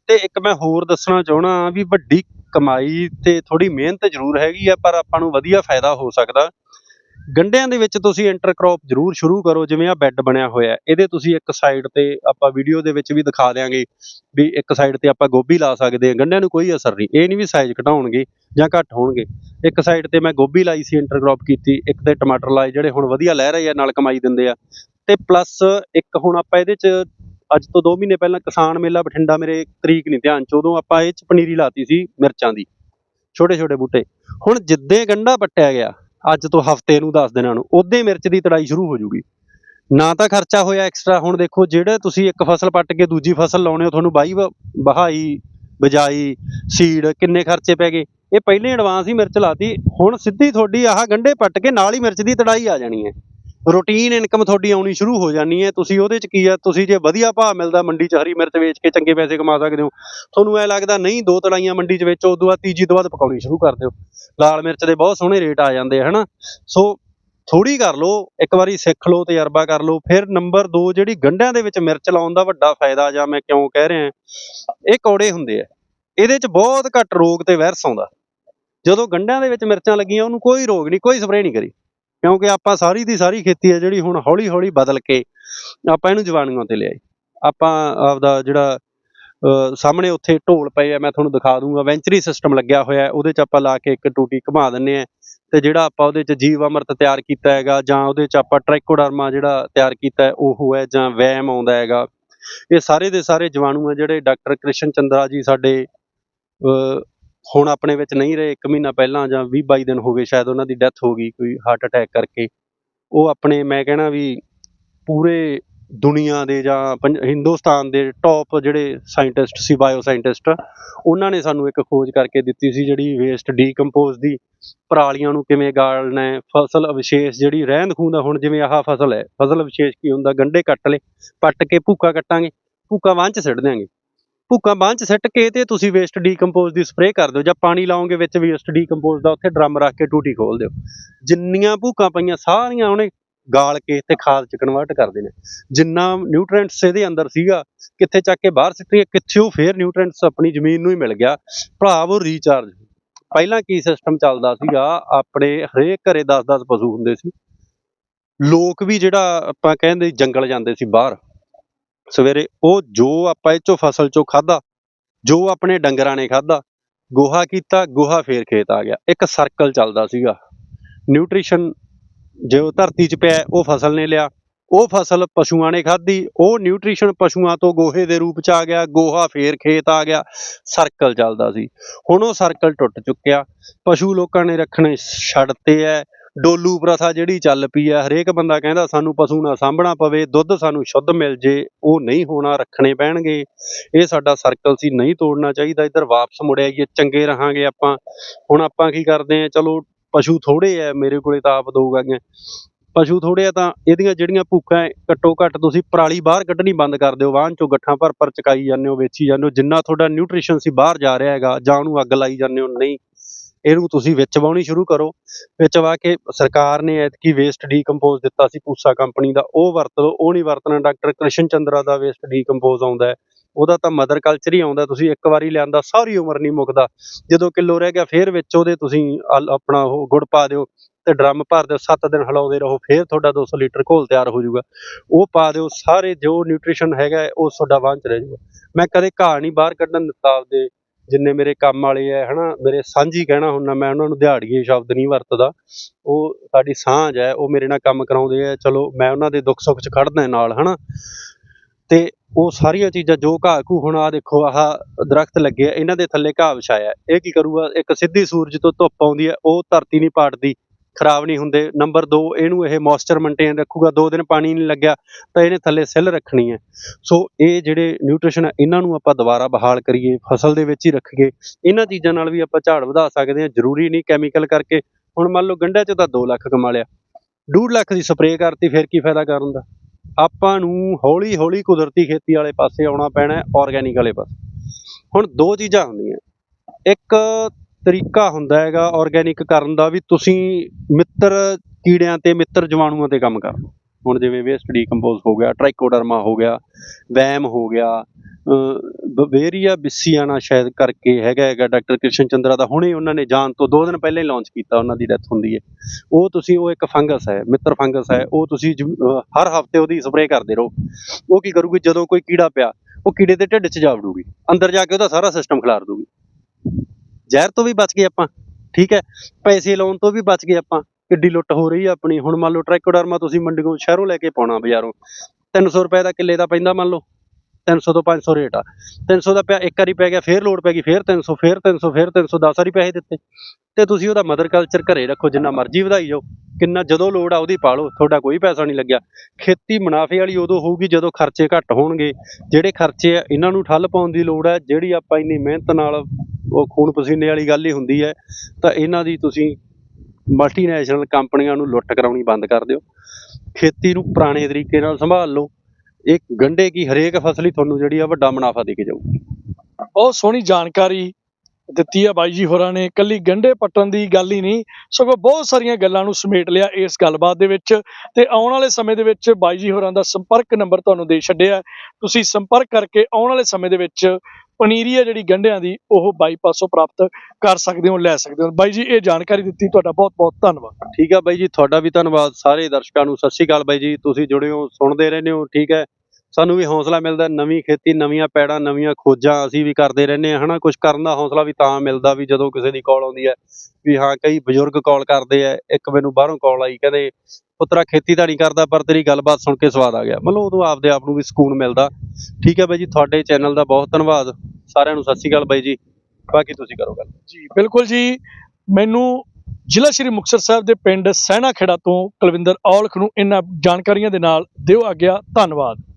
ਤੇ ਇੱਕ ਮੈਂ ਹੋਰ ਦੱਸਣਾ ਚਾਹਣਾ ਵੀ ਵੱਡੀ ਕਮਾਈ ਤੇ ਥੋੜੀ ਮਿਹਨਤ ਜ਼ਰੂਰ ਹੈਗੀ ਆ, ਪਰ ਆਪਾਂ ਨੂੰ ਵਧੀਆ ਫਾਇਦਾ ਹੋ ਸਕਦਾ। ਗੰਢਿਆਂ ਦੇ ਵਿੱਚ ਤੁਸੀਂ ਇੰਟਰਕ੍ਰੌਪ ਜ਼ਰੂਰ ਸ਼ੁਰੂ ਕਰੋ, ਜਿਵੇਂ ਆ ਬੈੱਡ ਬਣਿਆ ਹੋਇਆ ਇਹਦੇ ਤੁਸੀਂ ਇੱਕ ਸਾਈਡ ਤੇ ਆਪਾਂ ਵੀਡੀਓ ਦੇ ਵਿੱਚ ਵੀ ਦਿਖਾ ਦਿਆਂਗੇ ਵੀ ਇੱਕ ਸਾਈਡ ਤੇ ਆਪਾਂ ਗੋਭੀ ਲਾ ਸਕਦੇ ਹਾਂ। ਗੰਢਿਆਂ ਨੂੰ ਕੋਈ ਅਸਰ ਨਹੀਂ। ਇਹ ਨਹੀਂ ਵੀ ਸਾਈਜ਼ ਘਟਾਉਣਗੇ ਜਾਂ ਘੱਟ ਹੋਣਗੇ। ਇੱਕ ਸਾਈਡ ਤੇ ਮੈਂ ਗੋਭੀ ਲਾਈ ਸੀ ਇੰਟਰਕ੍ਰੌਪ ਕੀਤੀ। ਇੱਕ ਤੇ ਟਮਾਟਰ ਲਾਏ, ਜਿਹੜੇ ਹੁਣ ਵਧੀਆ ਲੈ ਰਹੇ ਆ, ਨਾਲ ਕਮਾਈ ਦਿੰਦੇ ਆ। ਤੇ ਪਲੱਸ ਇੱਕ ਹੁਣ ਆਪਾਂ ਇਹਦੇ ਚ ਅੱਜ ਤੋਂ 2 ਮਹੀਨੇ ਪਹਿਲਾਂ ਕਿਸਾਨ ਮੇਲਾ ਬਠਿੰਡਾ ਮੇਰੇ ਤਰੀਕ ਨਹੀਂ ਧਿਆਨ ਚ, ਉਦੋਂ ਆਪਾਂ ਇਹ ਚ ਪਨੀਰੀ ਲਾਤੀ ਸੀ ਮਿਰਚਾਂ ਦੀ ਛੋਟੇ ਛੋਟੇ ਬੂਟੇ। ਹੁਣ ਜਿੱਦੇ ਗੰਢਾ ਪੱਟਿਆ ਗਿਆ ਅੱਜ ਤੋਂ ਹਫ਼ਤੇ ਨੂੰ 10 ਦਿਨਾਂ ਨੂੰ, ਉਹਦੇ ਮਿਰਚ ਦੀ ਤੜਾਈ ਸ਼ੁਰੂ ਹੋ ਜੂਗੀ। ਨਾ ਤਾਂ ਖਰਚਾ ਹੋਇਆ ਐਕਸਟਰਾ ਹੁਣ ਦੇਖੋ ਜਿਹੜੇ ਤੁਸੀਂ ਇੱਕ ਫਸਲ ਪੱਟ ਕੇ ਦੂਜੀ ਫਸਲ ਲਾਉਣੇ ਹੋ, ਤੁਹਾਨੂੰ ਬਾਈ ਬ- ਬਹਾਈ, ਬਜਾਈ, ਸੀਡ ਕਿੰਨੇ ਖਰਚੇ ਪੈ ਗਏ। ਇਹ ਪਹਿਲੇ ਐਡਵਾਂਸ ਹੀ ਮਿਰਚ ਲਾਤੀ, ਹੁਣ ਸਿੱਧੀ ਤੁਹਾਡੀ ਆਹ ਗੰਢੇ ਪੱਟ ਕੇ ਨਾਲ ਹੀ ਮਿਰਚ ਦੀ ਤੜਾਈ ਆ ਜਾਣੀ ਹੈ। ਰੂਟੀਨ ਇਨਕਮ ਤੁਹਾਡੀ ਆਉਣੀ ਸ਼ੁਰੂ ਹੋ ਜਾਣੀ ਹੈ। ਤੁਸੀਂ ਉਹਦੇ ਚ ਕੀ ਆ? ਤੁਸੀਂ ਜੇ ਵਧੀਆ ਭਾਅ ਮਿਲਦਾ ਮੰਡੀ ਚ ਹਰੀ ਮਿਰਚ ਵੇਚ ਕੇ ਚੰਗੇ ਪੈਸੇ ਕਮਾ ਸਕਦੇ ਹੋ। ਤੁਹਾਨੂੰ ਐ ਲੱਗਦਾ ਨਹੀਂ, ਦੋ ਤੜਾਈਆਂ ਮੰਡੀ ਚ ਵੇਚੋ, ਉਦੋਂ ਬਾਅਦ ਤੀਜੀ ਤੋਂ ਬਾਅਦ ਪਕਾਉਣੀ ਸ਼ੁਰੂ ਕਰ ਦਿਓ। ਲਾਲ ਮਿਰਚ ਦੇ ਬਹੁਤ ਸੋਹਣੇ ਰੇਟ ਆ ਜਾਂਦੇ ਆ, ਹਨਾ? ਸੋ ਥੋੜੀ ਕਰ ਲਓ, ਇੱਕ ਵਾਰੀ ਸਿੱਖ ਲਓ, ਤਜਰਬਾ ਕਰ ਲਓ। ਫਿਰ ਨੰਬਰ 2 ਜਿਹੜੀ ਗੰਢਿਆਂ ਦੇ ਵਿੱਚ ਮਿਰਚ ਲਾਉਣ ਦਾ ਵੱਡਾ ਫਾਇਦਾ ਜਾਂ ਮੈਂ ਕਿਉਂ ਕਹਿ ਰਿਹਾ, ਇਹ ਕੌੜੇ ਹੁੰਦੇ ਆ। ਇਹਦੇ ਚ ਬਹੁਤ ਘੱਟ ਰੋਗ ਤੇ ਵਾਇਰਸ ਆਉਂਦਾ। ਜਦੋਂ ਗੰਢਿਆਂ ਦੇ ਵਿੱਚ ਮਿਰਚਾਂ ਲੱਗੀਆਂ, ਉਹਨੂੰ ਕੋਈ ਰੋਗ ਨਹੀਂ, ਕੋਈ ਸਪਰੇਅ ਨਹੀਂ ਕਰੀ। ਕਿਉਂਕਿ ਆਪਾਂ ਸਾਰੀ ਦੀ ਸਾਰੀ ਖੇਤੀ ਹੈ ਜਿਹੜੀ ਹੁਣ ਹੌਲੀ ਹੌਲੀ ਬਦਲ ਕੇ ਆਪਾਂ ਇਹਨੂੰ ਜਵਾਨੀਆਂ ਤੇ ਲਿਆਈ। ਆਪਾਂ ਆਪਦਾ ਜਿਹੜਾ, ਅਹ, ਸਾਹਮਣੇ ਉੱਥੇ ਢੋਲ ਪਏ ਆ, ਮੈਂ ਤੁਹਾਨੂੰ ਦਿਖਾ ਦੂੰਗਾ। ਵੈਂਚਰੀ ਸਿਸਟਮ ਲੱਗਿਆ ਹੋਇਆ ਉਹਦੇ ਚ ਆਪਾਂ ਲਾ ਕੇ ਇੱਕ ਟੂਟੀ ਘੁਮਾ ਦਿੰਨੇ ਆ। ਤੇ ਜਿਹੜਾ ਆਪਾਂ ਉਹਦੇ ਚ ਜੀਵ ਅਮਰਤ ਤਿਆਰ ਕੀਤਾ ਹੈਗਾ, ਜਾਂ ਉਹਦੇ ਚ ਆਪਾਂ ਟ੍ਰਾਈਕੋਡਰਮਾ ਜਿਹੜਾ ਤਿਆਰ ਕੀਤਾ ਉਹ ਹੈ, ਜਾਂ ਵੈਮ ਆਉਂਦਾ ਹੈਗਾ। ਇਹ ਸਾਰੇ ਦੇ ਸਾਰੇ ਜੀਵਾਣੂ ਆ ਜਿਹੜੇ ਡਾਕਟਰ ਕ੍ਰਿਸ਼ਨ ਚੰਦਰਾ ਜੀ ਸਾਡੇ, ਅਹ ਹੁਣ ਆਪਣੇ ਵਿੱਚ ਨਹੀਂ ਰਹੇ 1 ਮਹੀਨਾ ਪਹਿਲਾਂ ਜਾਂ 20 22 ਦਿਨ ਹੋ ਗਏ, ਸ਼ਾਇਦ ਉਹਨਾਂ ਦੀ ਡੈਥ ਹੋ ਗਈ, ਕੋਈ ਹਾਰਟ ਅਟੈਕ ਕਰਕੇ। ਉਹ ਆਪਣੇ, ਮੈਂ ਕਹਿਣਾ ਵੀ ਪੂਰੇ ਦੁਨੀਆ ਦੇ ਜਾਂ ਪੰਜ- ਹਿੰਦੁਸਤਾਨ ਦੇ ਟੌਪ ਜਿਹੜੇ ਸਾਇੰਟਿਸਟ ਸੀ ਬਾਇਓ ਸਾਇੰਟਿਸਟ ਉਹਨਾਂ ਨੇ ਸਾਨੂੰ ਇੱਕ ਖੋਜ ਕਰਕੇ ਦਿੱਤੀ ਸੀ ਜਿਹੜੀ ਵੇਸਟ ਡੀਕੰਪੋਜ਼ ਦੀ, ਪਰਾਲੀਆਂ ਨੂੰ ਕਿਵੇਂ ਗਾਲਣਾ ਹੈ, ਫਸਲ ਅਵਸ਼ੇਸ਼ ਜਿਹੜੀ ਰਹਿੰਦ ਖੂੰਹਦ ਆ, ਹੁਣ ਜਿਵੇਂ ਆਹ ਫਸਲ ਹੈ, ਫਸਲ ਅਵਸ਼ੇਸ਼ ਕੀ ਹੁੰਦਾ, ਗੰਢੇ ਕੱਟ ਲਏ, ਪੱਟ ਕੇ ਭੂਕਾ ਕੱਟਾਂਗੇ ਭੂਕਾ ਵਾਂ ਸਿੱਟ ਦਿਆਂਗੇ। ਭੂਕਾ ਬਾਂਹ ਚ ਸਿੱਟ ਕੇ ਤੇ ਤੁਸੀਂ ਵੇਸਟ ਡੀਕੰਪੋਜ਼ ਦੀ ਸਪਰੇਅ ਕਰ ਦਿਓ ਜਾਂ ਪਾਣੀ ਲਾਓਗੇ ਵਿੱਚ ਵੇਸਟ ਡੀਕੰਪੋਜ਼ ਦਾ, ਉੱਥੇ ਡਰਮ ਰੱਖ ਕੇ ਟੂਟੀ ਖੋਲ ਦਿਓ। ਜਿੰਨੀਆਂ ਭੂਕਾਂ ਪਈਆਂ ਸਾਰੀਆਂ ਉਹਨੇ ਗਾਲ ਕੇ ਤੇ ਖਾਦ ਚ ਕਨਵਰਟ ਕਰਦੇ ਨੇ ਜਿੰਨਾ ਨਿਊਟ੍ਰੀਐਂਟਸ ਇਹਦੇ ਅੰਦਰ ਸੀਗਾ, ਕਿੱਥੇ ਚੱਕ ਕੇ ਬਾਹਰ ਸਿੱਟੀਏ ਕਿੱਥੇ ਉਹ ਫੇਰ ਨਿਊਟ੍ਰੀਐਂਟਸ ਆਪਣੀ ਜ਼ਮੀਨ ਨੂੰ ਹੀ ਮਿਲ ਗਿਆ। ਭਰਾਵ ਉਹ ਰੀਚਾਰਜ ਪਹਿਲਾਂ ਕੀ ਸਿਸਟਮ ਚੱਲਦਾ ਸੀਗਾ, ਆਪਣੇ ਹਰੇਕ ਘਰੇ 10-10 ਪਸ਼ੂ ਹੁੰਦੇ ਸੀ। ਲੋਕ ਵੀ ਜਿਹੜਾ ਆਪਾਂ ਕਹਿੰਦੇ ਜੰਗਲ ਜਾਂਦੇ ਸੀ ਬਾਹਰ ਸਵੇਰੇ ਉਹ ਜੋ ਆਪਾਂ ਇਹ ਚੋਂ ਫਸਲ ਚੋਂ ਖਾਦਾ ਜੋ ਆਪਣੇ ਡੰਗਰਾਂ ਨੇ ਖਾਦਾ ਗੋਹਾ ਕੀਤਾ, ਗੋਹਾ ਫੇਰ ਖੇਤ ਆ ਗਿਆ। ਇੱਕ ਸਰਕਲ ਚੱਲਦਾ ਸੀਗਾ। ਨਿਊਟ੍ਰੀਸ਼ਨ ਜੋ ਧਰਤੀ 'ਚ ਪਿਆ, ਉਹ ਫਸਲ ਨੇ ਲਿਆ। ਉਹ ਫਸਲ ਪਸ਼ੂਆਂ ਨੇ ਖਾਧੀ, ਉਹ ਨਿਊਟ੍ਰੀਸ਼ਨ ਪਸ਼ੂਆਂ ਤੋਂ ਗੋਹੇ ਦੇ ਰੂਪ ਚ ਆ ਗਿਆ, ਗੋਹਾ ਫੇਰ ਖੇਤ ਆ ਗਿਆ ਸਰਕਲ ਚੱਲਦਾ ਸੀ। ਹੁਣ ਉਹ ਸਰਕਲ ਟੁੱਟ ਚੁੱਕਿਆ। ਪਸ਼ੂ ਲੋਕਾਂ ਨੇ ਰੱਖਣੇ ਛੱਡਤੇ ਐ। ਡੋਲੂ ਪ੍ਰਥਾ ਜਿਹੜੀ ਚੱਲ ਪਈ ਐ ਹਰੇਕ ਬੰਦਾ ਕਹਿੰਦਾ ਸਾਨੂੰ ਪਸ਼ੂ ਨਾ ਸਾਂਭਣਾ ਪਵੇ, ਦੁੱਧ ਸਾਨੂੰ ਸ਼ੁੱਧ ਮਿਲ ਜੇ, ਉਹ ਨਹੀਂ ਹੋਣਾ, ਰੱਖਣੇ ਪੈਣਗੇ। ਇਹ ਸਾਡਾ ਸਰਕਲ ਸੀ, ਨਹੀਂ ਤੋੜਨਾ ਚਾਹੀਦਾ, ਇੱਧਰ ਵਾਪਸ ਮੁੜ ਆਈਏ, ਚੰਗੇ ਰਹਾਂਗੇ ਆਪਾਂ। ਹੁਣ ਆਪਾਂ ਕੀ ਕਰਦੇ ਆ, ਚਲੋ ਪਸ਼ੂ ਥੋੜੇ ਐ ਮੇਰੇ ਕੋਲੇ ਤਾਂ ਆਪ ਦੋ ਗਾਈਆਂ ਪਸ਼ੂ ਥੋੜੇ ਆ ਤਾਂ ਇਹਦੀਆਂ ਜਿਹੜੀਆਂ ਭੁੱਖਾਂ ਘੱਟੋ ਘੱਟ ਤੁਸੀਂ ਪਰਾਲੀ ਬਾਹਰ ਕੱਢਣੀ ਬੰਦ ਕਰ ਦਿਓ, ਵਾਹਨ ਚੋਂ ਗੱਠਾਂ ਭਰ ਭਰ ਚਕਾਈ ਜਾਂਦੇ ਹੋ, ਵੇਚੀ ਜਾਂਦੇ ਹੋ, ਜਿੰਨਾ ਤੁਹਾਡਾ ਨਿਊਟ੍ਰੀਸ਼ਨ ਸੀ, ਬਾਹਰ ਜਾ ਰਿਹਾ ਹੈਗਾ, ਜਾਂ ਉਹਨੂੰ ਅੱਗ ਲਾਈ ਜਾਂਦੇ ਹੋ, ਨਹੀਂ। ਇਹਨੂੰ ਤੁਸੀਂ ਵਿੱਚ ਵਾਉਣੀ ਸ਼ੁਰੂ ਕਰੋ। ਵਿੱਚ ਵਾ ਕੇ ਸਰਕਾਰ ਨੇ ਐਤਕੀ ਵੇਸਟ ਡੀਕੰਪੋਜ਼ ਦਿੱਤਾ ਸੀ ਪੂਸਾ ਕੰਪਨੀ ਦਾ। ਉਹ ਵਰਤ ਲਓ, ਉਹ ਨਹੀਂ ਵਰਤਣਾ। ਡਾਕਟਰ ਕ੍ਰਿਸ਼ਨ ਚੰਦਰਾ ਦਾ ਵੇਸਟ ਡੀਕੰਪੋਜ਼ ਆਉਂਦਾ ਉਹਦਾ ਤਾਂ ਮਦਰ ਕਲਚਰ ਹੀ ਆਉਂਦਾ ਤੁਸੀਂ ਇੱਕ ਵਾਰੀ ਲਿਆਂਦਾ, ਸਾਰੀ ਉਮਰ ਨਹੀਂ ਮੁੱਕਦਾ। ਜਦੋਂ ਕਿਲੋ ਰਹਿ ਗਿਆ, ਫੇਰ ਵਿੱਚ ਉਹਦੇ ਤੁਸੀਂ ਆਪਣਾ ਉਹ ਗੁੜ ਪਾ ਦਿਓ ਤੇ ਡਰਮ ਭਰ ਦਿਓ 7 ਦਿਨ ਹਿਲਾਉਂਦੇ ਰਹੋ, ਫੇਰ ਤੁਹਾਡਾ 200 ਲੀਟਰ ਘੋਲ ਤਿਆਰ ਹੋ ਜਾਊਗਾ। ਉਹ ਪਾ ਦਿਓ, ਸਾਰੇ ਜੋ ਨਿਊਟ੍ਰੀਸ਼ਨ ਹੈਗਾ ਉਹ ਤੁਹਾਡਾ ਵਾਂਝ ਰਹਿ ਜਾਊਗਾ। ਮੈਂ ਕਦੇ ਘਾਹ ਨਹੀਂ ਬਾਹਰ ਕੱਢਣ ਦਿੱਤਾ ਆਪਦੇ ਜਿੰਨੇ ਮੇਰੇ ਕੰਮ ਵਾਲੇ ਆ, ਹਨਾ, ਮੇਰੇ ਸਾਂਝੀ ਕਹਿਣਾ ਹੁੰਦਾ, ਮੈਂ ਉਹਨਾਂ ਨੂੰ ਦਿਹਾੜੀਏ ਸ਼ਬਦ ਨਹੀਂ ਵਰਤਦਾ। ਉਹ ਸਾਡੀ ਸਾਂਝ ਹੈ, ਉਹ ਮੇਰੇ ਨਾਲ ਕੰਮ ਕਰਾਉਂਦੇ ਆ, ਚਲੋ, ਮੈਂ ਉਹਨਾਂ ਦੇ ਦੁੱਖ ਸੁੱਖ 'ਚ ਖੜਦਾ ਨਾਲ, ਹਨਾ। ਤੇ ਉਹ ਸਾਰੀਆਂ ਚੀਜ਼ਾਂ ਜੋ ਘਾਹ ਘੂ ਹੁਣ ਆ ਦੇਖੋ, ਆਹ ਦਰਖਤ ਲੱਗੇ ਆ, ਇਹਨਾਂ ਦੇ ਥੱਲੇ ਘਾਹ ਵਿਛਾਇਆ। ਇਹ ਕੀ ਕਰੂਗਾ? ਇੱਕ ਸਿੱਧੀ ਸੂਰਜ ਤੋਂ ਧੁੱਪ ਆਉਂਦੀ ਹੈ ਉਹ ਧਰਤੀ ਨਹੀਂ ਪਾੜਦੀ। ਖਰਾਬ ਨਹੀਂ ਹੁੰਦੇ। ਨੰਬਰ 2 ਇਹਨੂੰ ਇਹ ਮੋਇਸਚਰ ਮੇਨਟੇਨ ਰੱਖੂਗਾ। ਦੋ ਦਿਨ ਪਾਣੀ ਨਹੀਂ ਲੱਗਿਆ ਤਾਂ ਇਹਨੇ ਥੱਲੇ ਸਿੱਲ ਰੱਖਣੀ ਹੈ। ਸੋ ਇਹ ਜਿਹੜੇ ਨਿਊਟ੍ਰੀਸ਼ਨ ਹੈ ਇਹਨਾਂ ਨੂੰ ਆਪਾਂ ਦੁਬਾਰਾ ਬਹਾਲ ਕਰੀਏ, ਫਸਲ ਦੇ ਵਿੱਚ ਹੀ ਰੱਖੀਏ। ਇਹਨਾਂ ਚੀਜ਼ਾਂ ਨਾਲ ਵੀ ਆਪਾਂ ਝਾੜ ਵਧਾ ਸਕਦੇ ਹਾਂ। ਜ਼ਰੂਰੀ ਨਹੀਂ ਕੈਮੀਕਲ ਕਰਕੇ। ਹੁਣ ਮੰਨ ਲਓ ਗੰਢਿਆਂ 'ਚ ਤਾਂ 2 ਲੱਖ ਕਮਾ ਲਿਆ। 2 ਲੱਖ ਦੀ ਸਪਰੇਅ ਕਰਤੀ, ਫਿਰ ਕੀ ਫਾਇਦਾ ਕਰਨ ਦਾ? ਆਪਾਂ ਨੂੰ ਹੌਲੀ ਹੌਲੀ ਕੁਦਰਤੀ ਖੇਤੀ ਵਾਲੇ ਪਾਸੇ ਆਉਣਾ ਪੈਣਾ ਆਰਗੈਨਿਕ ਵਾਲੇ ਪਾਸੇ। ਹੁਣ ਦੋ ਚੀਜ਼ਾਂ ਹੁੰਦੀਆਂ। ਇੱਕ ਤਰੀਕਾ ਹੁੰਦਾ ਹੈਗਾ ਆਰਗੈਨਿਕ ਕਰਨ ਦਾ ਵੀ ਤੁਸੀਂ ਮਿੱਤਰ ਕੀੜਿਆਂ ਤੇ, ਮਿੱਤਰ ਜੀਵਾਣੂਆਂ ਤੇ ਕੰਮ ਕਰੋ ਹੁਣ ਜਿਵੇਂ ਵੇਸਟ ਡੀਕੰਪੋਜ਼ ਹੋ ਗਿਆ ਟ੍ਰਾਈਕੋਡਰਮਾ ਹੋ ਗਿਆ ਵੈਮ ਹੋ ਗਿਆ ਬਵੇਰੀਆ ਬਿਸੀਆਨਾ ਸ਼ਾਇਦ ਕਰਕੇ ਹੈਗਾ ਹੈਗਾ ਡਾਕਟਰ ਕ੍ਰਿਸ਼ਨ ਚੰਦਰਾ ਦਾ, ਹੁਣੇ ਉਹਨਾਂ ਨੇ ਜਾਣ ਤੋਂ 2 ਦਿਨ ਪਹਿਲਾਂ ਹੀ ਲਾਂਚ ਕੀਤਾ, ਉਹਨਾਂ ਦੀ ਡੈਥ ਹੁੰਦੀ ਹੈ। ਉਹ ਤੁਸੀਂ, ਉਹ ਇੱਕ ਫੰਗਸ ਹੈ, ਮਿੱਤਰ ਫੰਗਸ ਹੈ, ਉਹ ਤੁਸੀਂ ਹਰ ਹਫ਼ਤੇ ਉਹਦੀ ਸਪਰੇਅ ਕਰਦੇ ਰਹੋ। ਉਹ ਕੀ ਕਰੂਗੀ, ਜਦੋਂ ਕੋਈ ਕੀੜਾ ਪਿਆ, ਉਹ ਕੀੜੇ ਦੇ ਢਿੱਡ 'ਚ ਜਾ ਵੜੂਗੀ, ਅੰਦਰ ਜਾ ਕੇ ਉਹਦਾ ਸਾਰਾ ਸਿਸਟਮ ਖਿਲਾਰ ਦੂਗੀ। ਜ਼ਹਿਰ ਤੋਂ ਵੀ ਬਚ ਗਏ ਆਪਾਂ, ਠੀਕ ਹੈ? ਪੈਸੇ ਲਾਉਣ ਤੋਂ ਵੀ ਬਚ ਗਏ ਆਪਾਂ, ਕਿੱਡੀ ਲੁੱਟ ਹੋ ਰਹੀ ਆ ਆਪਣੀ। ਹੁਣ ਮੰਨ ਲਓ ਟ੍ਰਾਈਕੋਡਰਮਾ ਤੁਸੀਂ ਮੰਡੀੋਂ ਸ਼ਹਿਰੋਂ ਲੈ ਕੇ ਪਾਉਣਾ ਬਾਜ਼ਾਰੋਂ। 300 ਰੁਪਏ ਦਾ ਕਿੱਲੇ ਦਾ ਪੈਂਦਾ ਮੰਨ ਲਓ 300 ਤੋਂ 500 ਰੇਟ ਆ। 300 ਦਾ ਪਿਆ, ਇੱਕ ਵਾਰੀ ਪੈ ਗਿਆ, ਫੇਰ ਲੋਡ ਪੈ ਗਈ, ਫੇਰ 300 ਫੇਰ 300 ਫੇਰ 300 10 ਵਾਰੀ ਪੈਸੇ ਦਿੱਤੇ। ਤੇ ਤੁਸੀਂ ਉਹਦਾ ਮਦਰ ਕਲਚਰ ਘਰੇ ਰੱਖੋ, ਜਿੰਨਾ ਮਰਜ਼ੀ ਵਧਾਈ ਜਾਓ। ਕਿੰਨਾ ਜਦੋਂ ਲੋੜ ਆ ਉਹਦੀ ਪਾ ਲਓ ਤੁਹਾਡਾ ਕੋਈ ਪੈਸਾ ਨਹੀਂ ਲੱਗਿਆ। ਖੇਤੀ ਮੁਨਾਫੇ ਵਾਲੀ ਉਦੋਂ ਹੋਊਗੀ ਜਦੋਂ ਖਰਚੇ ਘੱਟ ਹੋਣਗੇ। ਜਿਹੜੇ ਖਰਚੇ ਆ, ਇਹਨਾਂ ਨੂੰ ਠੱਲ ਪਾਉਣ ਦੀ ਲੋੜ ਹੈ ਜਿਹੜੀ ਆਪਾਂ ਇੰਨੀ ਮਿਹਨਤ ਨਾਲ ਉਹ ਖੂਨ ਪਸੀਨੇ ਵਾਲੀ ਗੱਲ ਹੀ ਹੁੰਦੀ ਹੈ, ਤਾਂ ਇਹਨਾਂ ਦੀ ਤੁਸੀਂ ਮਲਟੀਨੈਸ਼ਨਲ ਕੰਪਨੀਆਂ ਨੂੰ ਲੁੱਟ ਕਰਾਉਣੀ ਬੰਦ ਕਰ ਦਿਓ। ਖੇਤੀ ਨੂੰ ਪੁਰਾਣੇ ਤਰੀਕੇ ਨਾਲ ਸੰਭਾਲ ਲਓ। ਇਹ ਗੰਢੇ ਕੀ ਹਰੇਕ ਫਸਲ ਹੀ ਤੁਹਾਨੂੰ ਜਿਹੜੀ ਆ ਵੱਡਾ ਮੁਨਾਫਾ ਦੇ ਕੇ ਜਾਊਗੀ। ਬਹੁਤ ਸੋਹਣੀ ਜਾਣਕਾਰੀ ਦਿੱਤੀ ਆ ਬਾਈ ਜੀ ਹੋਰਾਂ ਨੇ। ਕੱਲੀ ਗੰਢੇ ਪੱਟਣ ਦੀ ਗੱਲ ਹੀ ਨਹੀਂ, ਸਗੋਂ ਬਹੁਤ ਸਾਰੀਆਂ ਗੱਲਾਂ ਨੂੰ ਸਮੇਟ ਲਿਆ ਇਸ ਗੱਲਬਾਤ ਦੇ ਵਿੱਚ। ਤੇ ਆਉਣ ਵਾਲੇ ਸਮੇਂ ਦੇ ਵਿੱਚ ਬਾਈ ਜੀ ਹੋਰਾਂ ਦਾ ਸੰਪਰਕ ਨੰਬਰ ਤੁਹਾਨੂੰ ਦੇ ਛੱਡਿਆ। ਤੁਸੀਂ ਸੰਪਰਕ ਕਰਕੇ ਆਉਣ ਵਾਲੇ ਸਮੇਂ ਦੇ ਵਿੱਚ ਪਨੀਰੀ ਹੈ ਜਿਹੜੀ ਗੰਢਿਆਂ ਦੀ, ਉਹ ਬਾਈਪਾਸੋਂ ਪ੍ਰਾਪਤ ਕਰ ਸਕਦੇ ਹੋ, ਲੈ ਸਕਦੇ ਹੋ। ਬਾਈ ਜੀ, ਇਹ ਜਾਣਕਾਰੀ ਦਿੱਤੀ, ਤੁਹਾਡਾ ਬਹੁਤ ਬਹੁਤ ਧੰਨਵਾਦ। ਠੀਕ ਆ ਬਾਈ ਜੀ, ਤੁਹਾਡਾ ਵੀ ਧੰਨਵਾਦ ਸਾਰੇ ਦਰਸ਼ਕਾਂ ਨੂੰ। ਸਤਿ ਸ਼੍ਰੀ ਅਕਾਲ ਬਾਈ ਜੀ, ਤੁਸੀਂ ਜੁੜੇ ਹੋ, ਸੁਣਦੇ ਰਹਿੰਦੇ ਹੋ, ਠੀਕ ਹੈ। ਸਾਨੂੰ ਵੀ ਹੌਸਲਾ ਮਿਲਦਾ, ਨਵੀਂ ਖੇਤੀ, ਨਵੀਆਂ ਪੈੜਾਂ, ਨਵੀਆਂ ਖੋਜਾਂ ਅਸੀਂ ਵੀ ਕਰਦੇ ਰਹਿੰਦੇ ਹਾਂ, ਹਨਾ? ਕੁਝ ਕਰਨ ਦਾ ਹੌਸਲਾ ਵੀ ਤਾਂ ਮਿਲਦਾ ਵੀ ਜਦੋਂ ਕਿਸੇ ਦੀ ਕਾਲ ਆਉਂਦੀ ਹੈ ਵੀ ਹਾਂ, ਕਈ ਬਜ਼ੁਰਗ ਕਾਲ ਕਰਦੇ ਆ, ਇੱਕ ਮੈਨੂੰ ਬਾਹਰੋਂ ਕਾਲ ਆਈ, ਕਹਿੰਦੇ ਪੁੱਤਰਾ ਖੇਤੀ ਤਾਂ ਨਹੀਂ ਕਰਦਾ, ਪਰ ਤੇਰੀ ਗੱਲਬਾਤ ਸੁਣ ਕੇ ਸਵਾਦ ਆ ਗਿਆ। ਮਤਲਬ ਉਦੋਂ ਆਪਦੇ ਆਪ ਨੂੰ ਵੀ ਸਕੂਨ ਮਿਲਦਾ। ਠੀਕ ਹੈ ਬਾਈ ਜੀ, ਤੁਹਾਡੇ ਚੈਨਲ ਦਾ ਬਹੁਤ ਧੰਨਵਾਦ। ਸਾਰਿਆਂ ਨੂੰ ਸਤਿ ਸ਼੍ਰੀ ਅਕਾਲ ਬਾਈ ਜੀ। ਬਾਕੀ ਤੁਸੀਂ ਕਰੋ ਗੱਲ। ਜੀ, ਬਿਲਕੁਲ ਜੀ। ਮੈਨੂੰ ਜ਼ਿਲ੍ਹਾ ਸ਼੍ਰੀ ਮੁਕਤਸਰ ਸਾਹਿਬ ਦੇ ਪਿੰਡ ਸਹਿਣਾ ਖੇੜਾ ਤੋਂ ਕੁਲਵਿੰਦਰ ਔਲਖ ਨੂੰ ਇਹਨਾਂ ਜਾਣਕਾਰੀਆਂ ਦੇ ਨਾਲ ਦਿਓ ਆ ਗਿਆ ਧੰਨਵਾਦ।